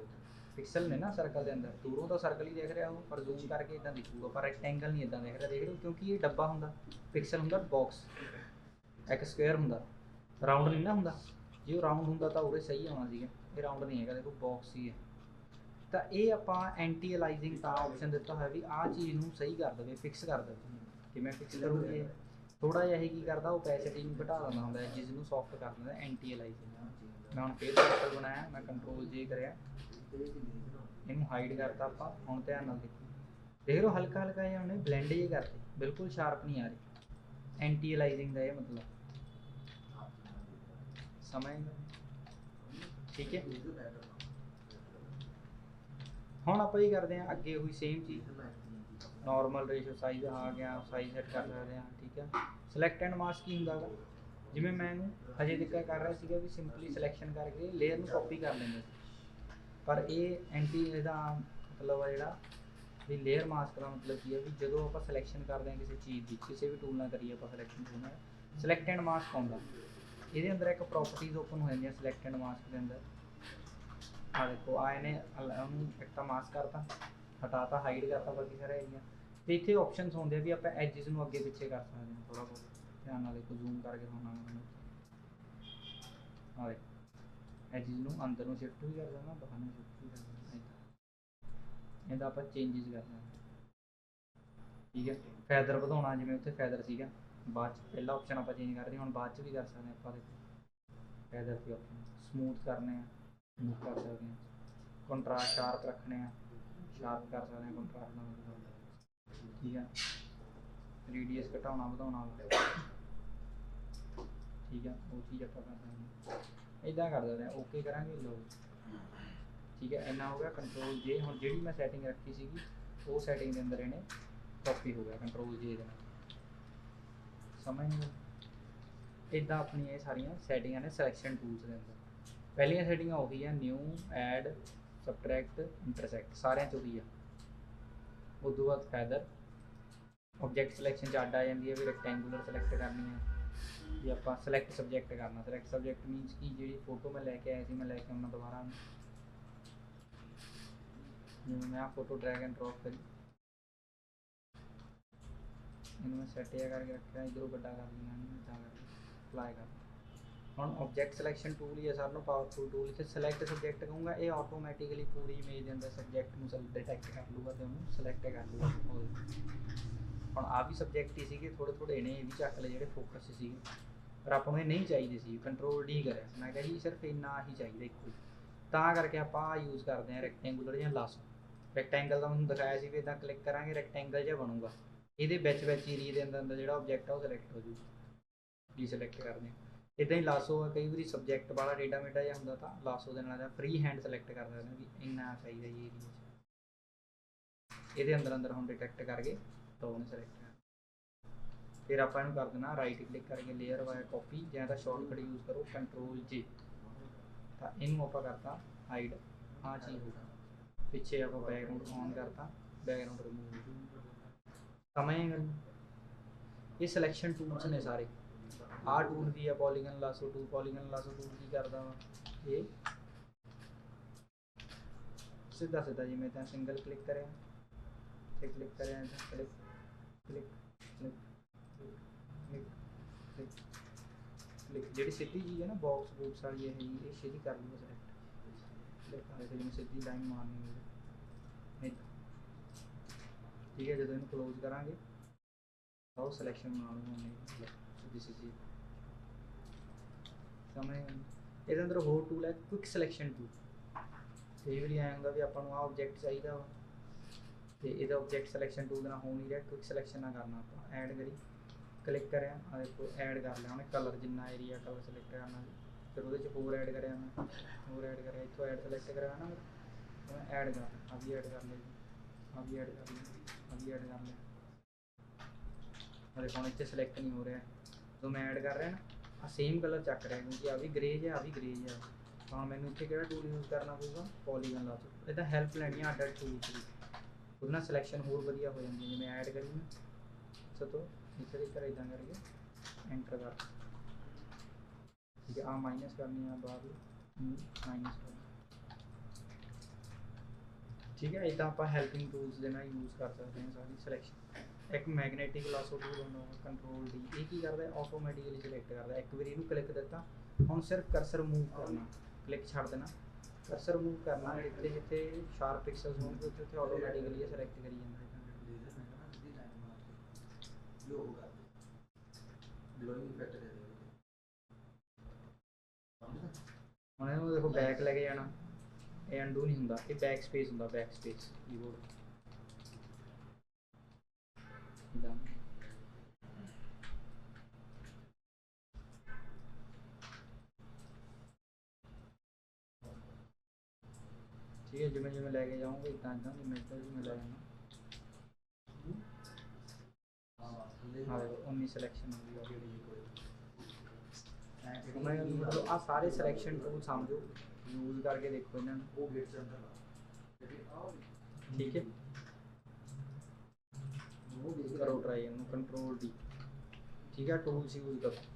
ਪਿਕਸਲ ਨੇ ਨਾ ਸਰਕਲ ਦੇ ਅੰਦਰ। ਦੂਰੋਂ ਤਾਂ ਸਰਕਲ ਹੀ ਦੇਖ ਰਿਹਾ ਉਹ, ਪਰ ਜ਼ੂਮ ਕਰਕੇ ਇਦਾਂ ਦਿਖੂਗਾ, ਪਰ ਰੈਕਟੈਂਗਲ ਨਹੀਂ ਇਦਾਂ ਦਿਖ ਰਿਹਾ। ਦੇਖ ਰਹੇ ਕਿਉਂਕਿ ਇਹ ਡੱਬਾ ਹੁੰਦਾ ਪਿਕਸਲ ਹੁੰਦਾ ਬਾਕਸ ਇੱਕ ਸਕੁਅਰ ਹੁੰਦਾ। ਰਾਉਂਡ ਨਹੀਂ ਨਾ ਹੁੰਦਾ। ਜੇ ਉਹ ਰਾਉਂਡ ਹੁੰਦਾ ਤਾਂ ਉਰੇ ਸਹੀ ਆਉਣਾ ਸੀਗਾ। ਇਹ ਰਾਉਂਡ ਨਹੀਂ ਹੈਗਾ, ਦੇਖੋ ਬਾਕਸ ਹੀ ਹੈ। ਤਾਂ ਇਹ ਆਪਾਂ ਐਂਟੀ ਅਲਾਈਜ਼ਿੰਗ ਤਾਂ ਆਪਸ਼ਨ ਦਿੱਤਾ ਹੋਇਆ ਵੀ ਆਹ ਚੀਜ਼ ਨੂੰ ਸਹੀ ਕਰ ਦੇਵੇ ਫਿਕਸ ਕਰ ਦੇਵੇ। ਕਿਵੇਂ ਫਿਕਸ ਕਰੂਗੇ ਥੋੜਾ ਜਿਹਾ ਇਹ ਕੀ ਕਰਦਾ ਉਹ ਪੈਸਿਟੀ ਨੂੰ ਘਟਾ ਦਿੰਦਾ ਹੁੰਦਾ, ਜਿਸ ਨੂੰ ਸੌਫਟ ਕਰ ਦਿੰਦਾ ਐਂਟੀ ਅਲਾਈਜ਼ਿੰਗ ਮੈਂ ਹੁਣ ਫੇਰ ਸਰਕਲ ਬਣਾਇਆ, ਮੈਂ ਕੰਟਰੋਲ ਜੇ ਕਰਿਆ। ਇਹਨੂੰ ਹਾਈਡ ਕਰਤਾ ਆਪਾਂ, ਹੁਣ ਧਿਆਨ ਨਾਲ ਦੇਖੋ। ਦੇਖ ਲਓ ਹਲਕਾ ਹਲਕਾ ਜਿਹਾ ਉਹਨੇ ਬਲੈਂਡ ਜੇ ਕਰਤੇ, ਬਿਲਕੁਲ ਸ਼ਾਰਪ ਨਹੀਂ ਆ ਰਹੀ। ਐਂਟੀ ਅਲਾਈਜ਼ਿੰਗ ਦਾ ਇਹ ਮਤਲਬ। ਸਮਝ ਠੀਕ ਹੈ? ਹੁਣ ਆਪਾਂ ਇਹ ਕਰਦੇ ਹਾਂ? ਅੱਗੇ ਉਹੀ ਸੇਮ ਚੀਜ਼। ਨਾਰਮਲ ਰੇਸ਼ੋ ਸਾਈਜ਼ ਆ ਗਿਆ ਸਾਈਜ਼ ਸੈੱਟ ਕਰ ਸਕਦੇ ਹਾਂ, ਠੀਕ ਹੈ? ਸਿਲੈਕਟ ਐਂਡ ਮਾਸਕ ਕੀ ਹੁੰਦਾ ਵਾ ਜਿਵੇਂ ਮੈਂ ਇਹਨੂੰ ਹਜੇ ਤੱਕ ਕਰ ਰਿਹਾ ਸੀਗਾ ਵੀ ਸਿੰਪਲੀ ਸਿਲੈਕਸ਼ਨ ਕਰਕੇ ਲੇਅਰ ਨੂੰ ਕਾਪੀ ਕਰ ਲੈਂਦੇ ਸੀ। ਪਰ ਇਹ ਐਂਟੀ ਇਹਦਾ ਮਤਲਬ ਆ ਜਿਹੜਾ ਵੀ ਲੇਅਰ ਮਾਸਕ ਦਾ ਮਤਲਬ ਕੀ ਹੈ ਵੀ ਜਦੋਂ ਆਪਾਂ ਸਿਲੈਕਸ਼ਨ ਕਰਦੇ ਹਾਂ ਕਿਸੇ ਚੀਜ਼ ਦੀ, ਕਿਸੇ ਵੀ ਟੂਲ ਨਾਲ ਕਰੀਏ ਆਪਾਂ ਸਿਲੈਕਸ਼ਨ ਟੂਲ ਨਾਲ ਸਿਲੈਕਟ ਐਂਡ ਮਾਸਕ ਆਉਂਦਾ। ਇਹਦੇ ਅੰਦਰ ਇੱਕ ਪ੍ਰੋਪਰਟੀਜ਼ ਓਪਨ ਹੋ ਜਾਂਦੀਆਂ ਸਿਲੈਕਟ ਐਂਡ ਮਾਸਕ ਦੇ ਅੰਦਰ। ਆ ਦੇਖੋ ਆ ਇਹਨੇ ਉਹਨੂੰ ਇੱਕ ਤਾਂ ਮਾਸਕ ਕਰਤਾ, ਹਟਾਤਾ ਹਾਈਡ ਕਰਤਾ ਬਾਕੀ ਸਾਰਾ ਏਰੀਆ ਤੇ ਇੱਥੇ ਆਪਸ਼ਨਸ ਹੁੰਦੇ ਆ ਵੀ ਆਪਾਂ ਐਜਸ ਨੂੰ ਅੱਗੇ ਪਿੱਛੇ ਕਰ ਸਕਦੇ ਹਾਂ ਥੋੜਾ ਬਹੁਤ। ਧਿਆਨ ਨਾਲ ਦੇਖੋ ਜ਼ੂਮ ਕਰਕੇ ਹੋਣਾ ਆ ਦੇਖੋ। ਇਹ ਚੀਜ਼ ਨੂੰ ਅੰਦਰ ਨੂੰ ਸ਼ਿਫਟ ਵੀ ਕਰ ਦੇਣਾ ਬਾਹਰ ਨੂੰ ਸ਼ਿਫਟ ਵੀ ਕਰ ਦੇਣਾ ਇਹਦਾ ਆਪਾਂ ਚੇਂਜਸ ਕਰਨਾ ਠੀਕ ਹੈ ਫੈਦਰ ਵਧਾਉਣਾ, ਜਿਵੇਂ ਉੱਥੇ ਫੈਦਰ ਸੀਗਾ। ਬਾਅਦ ਚ ਪਹਿਲਾ ਆਪਸ਼ਨ ਆਪਾਂ ਚੇਂਜ ਕਰਦੇ ਹਾਂ, ਹੁਣ ਬਾਅਦ ਚ ਵੀ ਕਰ ਸਕਦੇ ਹਾਂ ਆਪਾਂ ਦੇਖੋ। ਫੈਦਰ ਦੀ ਆਪਸ਼ਨ ਸਮੂਥ ਕਰਨੇ ਆ ਸਮੂਥ ਕਰ ਸਕਦੇ ਹਾਂ। ਕੰਟਰਾਸਟ ਸ਼ਾਰਪ ਰੱਖਣੇ ਆ ਸ਼ਾਰਪ ਕਰ ਸਕਦੇ ਹਾਂ ਕੰਟਰਾਸਟ ਨਾਲ। ਠੀਕ ਹੈ ਰੇਡੀਅਸ ਘਟਾਉਣਾ, ਵਧਾਉਣਾ। ਠੀਕ ਹੈ, ਉਹ ਚੀਜ਼ ਆਪਾਂ ਕਰ ਸਕਦੇ ਹਾਂ। ਇਦਾਂ ਕਰ ਸਕਦੇ ਓਕੇ ਕਰਾਂਗੇ ਲੋ ਠੀਕ ਹੈ, ਇੰਨਾ ਹੋ ਗਿਆ ਕੰਟਰੋਲ ਜੇ ਹੁਣ ਜਿਹੜੀ ਮੈਂ ਸੈਟਿੰਗ ਰੱਖੀ ਸੀਗੀ, ਉਹ ਸੈਟਿੰਗ ਦੇ ਅੰਦਰ ਇਹਨੇ ਕਾਪੀ ਹੋ ਗਿਆ ਕੰਟਰੋਲ ਜੇ ਦੇ ਨਾਲ। ਸਮਝ ਨਹੀਂ ਇਦਾਂ ਆਪਣੀਆਂ ਇਹ ਸਾਰੀਆਂ ਸੈਟਿੰਗਾਂ ਨੇ ਸਿਲੈਕਸ਼ਨ ਟੂਲਸ ਦੇ ਅੰਦਰ। ਪਹਿਲੀਆਂ ਸੈਟਿੰਗਾਂ ਉਹੀ ਆ ਨਿਊ ਐਡ ਸਬਟਰੈਕਟ ਇੰਟਰਸੈਕਟ ਸਾਰਿਆਂ ਚ ਉਹੀ ਆ। ਉਸ ਤੋਂ ਬਾਅਦ ਫੈਦਰ ਆਬਜੈਕਟ ਸਿਲੈਕਸ਼ਨ ਚ ਅੱਡ ਆ ਜਾਂਦੀ ਹੈ ਵੀ ਰੈਕਟੈਂਗੂਲਰ ਸਿਲੈਕਟ ਕਰਨੀ ਹੈ। ਜੇ ਆਪਾਂ ਸਿਲੈਕਟ ਸਬਜੈਕਟ ਕਰਨਾ ਸਿਲੈਕਟ ਸਬਜੈਕਟ ਮੀਨਸ ਕਿ ਜਿਹੜੀ ਫੋਟੋ ਮੈਂ ਲੈ ਕੇ ਆਇਆ ਸੀ ਮੈਂ ਲੈ ਕੇ ਆਉਣਾ ਦੁਬਾਰਾ ਜਿਵੇਂ ਮੈਂ ਆ ਫੋਟੋ ਡਰੈਗ ਐਂਡ ਡ੍ਰੌਪ ਕਰੀ ਇਹਨੂੰ ਮੈਂ ਸੈਟ ਜਿਹਾ ਕਰਕੇ ਰੱਖਿਆ ਇਧਰੋਂ ਵੱਡਾ ਕਰ ਦਿੰਦਾ ਇਹਨੂੰ ਤਾਂ ਕਰਕੇ ਅਪਲਾਈ ਕਰ ਹੁਣ ਆਬਜੈਕਟ ਸਿਲੈਕਸ਼ਨ ਟੂਲ ਹੀ ਹੈ ਸਾਰਿਆਂ ਨੂੰ ਪਾਵਰਫੁਲ ਟੂਲ ਇੱਥੇ ਸਿਲੈਕਟ ਸਬਜੈਕਟ ਕਹੂੰਗਾ, ਇਹ ਆਟੋਮੈਟਿਕਲੀ ਪੂਰੀ ਇਮੇਜ ਦੇ ਅੰਦਰ ਸਬਜੈਕਟ ਨੂੰ ਡਿਟੈਕਟ ਕਰ ਲੂਗਾ ਤੇ ਉਹਨੂੰ ਸਿਲੈਕਟ ਕਰ ਲੂਗਾ ਹੁਣ ਆ ਵੀ ਸਬਜੈਕਟ ਹੀ ਸੀਗੇ ਥੋੜੇ ਥੋੜੇ ਨੇ, ਇਹ ਵੀ ਚੱਕ ਲਏ ਜਿਹੜੇ ਫੋਕਸ ਸੀਗੇ। ਪਰ ਆਪਾਂ ਨੂੰ ਇਹ ਨਹੀਂ ਚਾਹੀਦੇ ਸੀ ਕੰਟਰੋਲ ਡੀ ਕਰਿਆ। ਮੈਂ ਕਿਹਾ ਜੀ ਸਿਰਫ ਇੰਨਾ ਹੀ ਚਾਹੀਦਾ ਇੱਕੋ ਹੀ। ਤਾਂ ਕਰਕੇ ਆਪਾਂ ਯੂਜ਼ ਕਰਦੇ ਹਾਂ ਰੈਕਟੈਂਗੂਲਰ ਜਾਂ ਲਾਸੋ ਰੈਕਟੈਂਗਲ ਦਾ ਮੈਨੂੰ ਦਿਖਾਇਆ ਸੀ ਵੀ ਇਦਾਂ ਕਲਿੱਕ ਕਰਾਂਗੇ ਰੈਕਟੈਂਗਲ ਜਿਹਾ ਬਣੂਗਾ। ਇਹਦੇ ਵਿੱਚ ਵਿੱਚ ਏਰੀਆ ਦੇ ਅੰਦਰ ਅੰਦਰ ਜਿਹੜਾ ਆਬਜੈਕਟ ਆ ਉਹ ਸਿਲੈਕਟ ਹੋ ਜੂਗਾ ਡੀ ਸਿਲੈਕਟ ਕਰਦੇ ਹਾਂ ਇਦਾਂ ਹੀ ਲਾਸੋ ਆ, ਕਈ ਵਾਰੀ ਸਬਜੈਕਟ ਵਾਲਾ ਡੇਟਾ ਮੇਟਾ ਜਿਹਾ ਹੁੰਦਾ ਤਾਂ ਲਾਸੋ ਦੇ ਨਾਲ ਜਾਂ ਫ੍ਰੀ ਹੈਂਡ ਸਿਲੈਕਟ ਕਰ ਸਕਦੇ ਵੀ ਇੰਨਾ ਚਾਹੀਦਾ ਜੀ ਏਰੀਆ 'ਚ ਇਹਦੇ ਅੰਦਰ ਅੰਦਰ ਹੁਣ ਡਿਟੈਕਟ ਕਰਕੇ ਤਾਂ ਉਹਨੇ ਸਿਲੈਕਟ ਕਰ ਫਿਰ ਆਪਾਂ ਇਹਨੂੰ ਕਰ ਦੇਣਾ ਰਾਈਟ ਕਲਿੱਕ ਕਰਕੇ ਲੇਅਰ ਵਾਇਆ ਕਾਪੀ ਜਾਂ ਤਾਂ ਸ਼ਾਰਟਕਟ ਯੂਜ਼ ਕਰੋ ਕੰਟਰੋਲ ਜੇ ਤਾਂ ਇਹਨੂੰ ਆਪਾਂ ਕਰਤਾ ਹਾਈਡ ਆ ਚੀਜ਼ ਹੋ ਗਈ। ਪਿੱਛੇ ਆਪਾਂ ਬੈਕਗ੍ਰਾਉਂਡ ਔਨ ਕਰਤਾ ਬੈਕਗ੍ਰਾਉਂਡ ਰਿਮੂਵ ਸਮਝ ਗਏ ਇਹ ਸਿਲੈਕਸ਼ਨ ਟੂਲਸ ਨੇ ਸਾਰੇ। ਆਹ ਟੂਲ ਵੀ ਆ polygon lasso tool polygon lasso tool ਕੀ ਕਰਦਾ ਵਾ? ਇਹ ਸਿੱਧਾ ਸਿੱਧਾ ਜਿਵੇਂ ਤਾਂ ਸਿੰਗਲ ਕਲਿੱਕ ਕਰਿਆ। ਤੇ ਕਲਿੱਕ ਕਰਿਆ ਤਾਂ click click click click click click ਜਿਹੜੀ ਸਿੱਧੀ ਚੀਜ਼ ਹੈ ਨਾ ਬਾਕਸ ਬੂਕਸ ਵਾਲੀ ਇਹ ਹੈਗੀ, ਇਹ ਸਿੱਧੀ ਕਰ ਲੂਗਾ ਸਿਲੈਕਟ ਕਲਿੱਕ ਕਰੇ ਤੇ ਜਿਵੇਂ ਸਿੱਧੀ ਲਾਈਨ ਮਾਰਨੀ ਹੋਵੇ। ਨਹੀਂ ਠੀਕ ਹੈ ਜਦੋਂ ਇਹਨੂੰ ਕਲੋਜ਼ ਕਰਾਂਗੇ ਤਾਂ ਉਹ ਸਿਲੈਕਸ਼ਨ ਬਣਾ ਲੂਗਾ ਇਹਦੇ ਅੰਦਰ ਹੋਰ ਟੂਲ ਹੈ ਕੁਇਕ ਸਿਲੈਕਸ਼ਨ ਟੂਲ ਕਈ ਵਾਰੀ ਐਂ ਹੁੰਦਾ ਵੀ ਆਪਾਂ ਨੂੰ ਆ ਆਬਜੈਕਟ ਚਾਹੀਦਾ ਵਾ। ਤੇ ਇਹਦਾ ਆਬਜੈਕਟ ਸਿਲੈਕਸ਼ਨ ਟੂਲ ਨਾਲ ਹੋ ਨਹੀਂ ਰਿਹਾ ਕੁਇਕ ਸਿਲੈਕਸ਼ਨ ਨਾਲ ਕਰਨਾ ਆਪਾਂ। ਐਡ ਕਰੀ ਕਲਿੱਕ ਕਰਿਆ ਆ ਦੇਖੋ ਐਡ ਕਰ ਲਿਆ ਉਹਨੇ ਕਲਰ ਜਿੰਨਾ ਏਰੀਆ ਕਲਰ ਸਿਲੈਕਟ ਕਰਨਾ ਫਿਰ ਉਹਦੇ ਚ ਹੋਰ ਐਡ ਕਰਿਆ ਮੈਂ ਹੋਰ ਐਡ ਕਰਿਆ, ਇੱਥੋਂ ਐਡ ਸਿਲੈਕਟ ਕਰਿਆ ਨਾ। ਮੈਂ ਐਡ ਕਰ ਆ ਵੀ ਐਡ ਕਰ ਲਿਆ ਜੀ ਆ ਵੀ ਐਡ ਕਰ ਲਿਆ ਆ ਵੀ ਐਡ ਕਰ ਲਿਆ। ਆ ਦੇਖੋ ਇੱਥੇ ਸਿਲੈਕਟ ਨਹੀਂ ਹੋ ਰਿਹਾ। ਜਦੋਂ ਮੈਂ ਐਡ ਕਰ ਰਿਹਾ ਨਾ ਆ ਸੇਮ ਕਲਰ ਚੱਕ ਰਿਹਾ ਕਿਉਂਕਿ ਆ ਵੀ ਗ੍ਰੇਜ ਹੈ ਆ ਵੀ ਗ੍ਰੇਜ ਹੈ ਹਾਂ, ਮੈਨੂੰ ਇੱਥੇ ਕਿਹੜਾ ਟੂਲ ਯੂਜ਼ ਕਰਨਾ ਪਊਗਾ? ਪੋਲੀਗਨ ਲਾ ਦੋ ਇਹਦਾ ਹੈਲਪ ਲੈਣੀ ਆ ਅੱਡ ਟੂਲ ਦੀ। ਉਹਦੇ ਨਾਲ ਸਿਲੈਕਸ਼ਨ ਹੋਰ ਵਧੀਆ ਹੋ ਜਾਂਦੀ ਹੈ। ਜਿਵੇਂ ਐਡ ਕਰੀ ਨਾ, ਸਤੋ ਇੱਥੇ ਦੇ ਕਰ ਇਦਾਂ ਕਰਕੇ ਐਂਟਰ ਕਰ। ਠੀਕ ਹੈ ਆ ਮਾਈਨਸ ਕਰਨੀ ਆ, ਬਾਅਦ ਮਾਈਨਸ ਕਰਨੀ ਠੀਕ ਹੈ ਇਦਾਂ ਆਪਾਂ ਹੈਲਪਿੰਗ ਟੂਲਸ ਦੇ ਨਾਲ ਯੂਜ਼ ਕਰ ਸਕਦੇ ਹਾਂ ਸਾਰੀ ਸਿਲੈਕਸ਼ਨ ਇੱਕ ਮੈਗਨੈਟਿਕ ਲਾਸੋ ਟੂਲ ਹੁੰਦਾ ਕੰਟਰੋਲ ਦੀ ਇਹ ਕੀ ਕਰਦਾ ਹੈ? ਆਟੋਮੈਟਿਕਲੀ ਸਿਲੈਕਟ ਕਰਦਾ। ਇੱਕ ਵਾਰੀ ਇਹਨੂੰ ਕਲਿੱਕ ਦਿੱਤਾ ਹੁਣ ਸਿਰਫ ਕਰਸਰ ਮੂਵ ਕਰਨਾ। ਕਲਿੱਕ ਛੱਡ ਦੇਣਾ। ਕਰਸਰ ਮੂਵ ਕਰਨਾ ਜਿੱਥੇ ਜਿੱਥੇ ਸ਼ਾਰਪ ਪਿਕਸਲਸ ਹੋਣਗੇ ਉੱਥੇ ਉੱਥੇ ਆਟੋਮੈਟਿਕਲੀ ਇਹ ਸਿਲੈਕਟ ਕਰੀ ਜਾਂਦਾ ਹੁਣ ਇਹਨੂੰ ਦੇਖੋ ਬੈਕ ਲੈ ਕੇ ਜਾਣਾ। ਇਹ ਅਨਡੂ ਨਹੀਂ ਹੁੰਦਾ ਇਹ ਬੈਕ ਸਪੇਸ ਹੁੰਦਾ ਬੈਕ ਸਪੇਸ ਕੀਬੋਰਡ ਇਦਾਂ ਠੀਕ ਹੈ ਜਿਵੇਂ ਜਿਵੇਂ ਲੈ ਕੇ ਜਾਓਗੇ ਇਦਾਂ ਇਦਾਂ ਜਿਵੇਂ ਇੱਦਾਂ ਜਿਵੇਂ ਲੈ ਜਾਣਾ ਹਾਂ ਉਨੀ ਸਿਲੈਕਸ਼ਨ ਹੋ ਗਈ ਮੈਂ ਮਤਲਬ ਆ ਸਾਰੇ ਸਿਲੈਕਸ਼ਨ ਟੂਲ ਸਮਝੋ ਯੂਜ਼ ਕਰਕੇ ਦੇਖੋ ਇਹਨਾਂ ਨੂੰ ਕਰੋ ਟਰਾਈ ਇਹਨੂੰ ਕੰਟਰੋਲ ਦੀ ਠੀਕ ਹੈ ਟੂਲਸ ਯੂਜ਼ ਕਰੋ।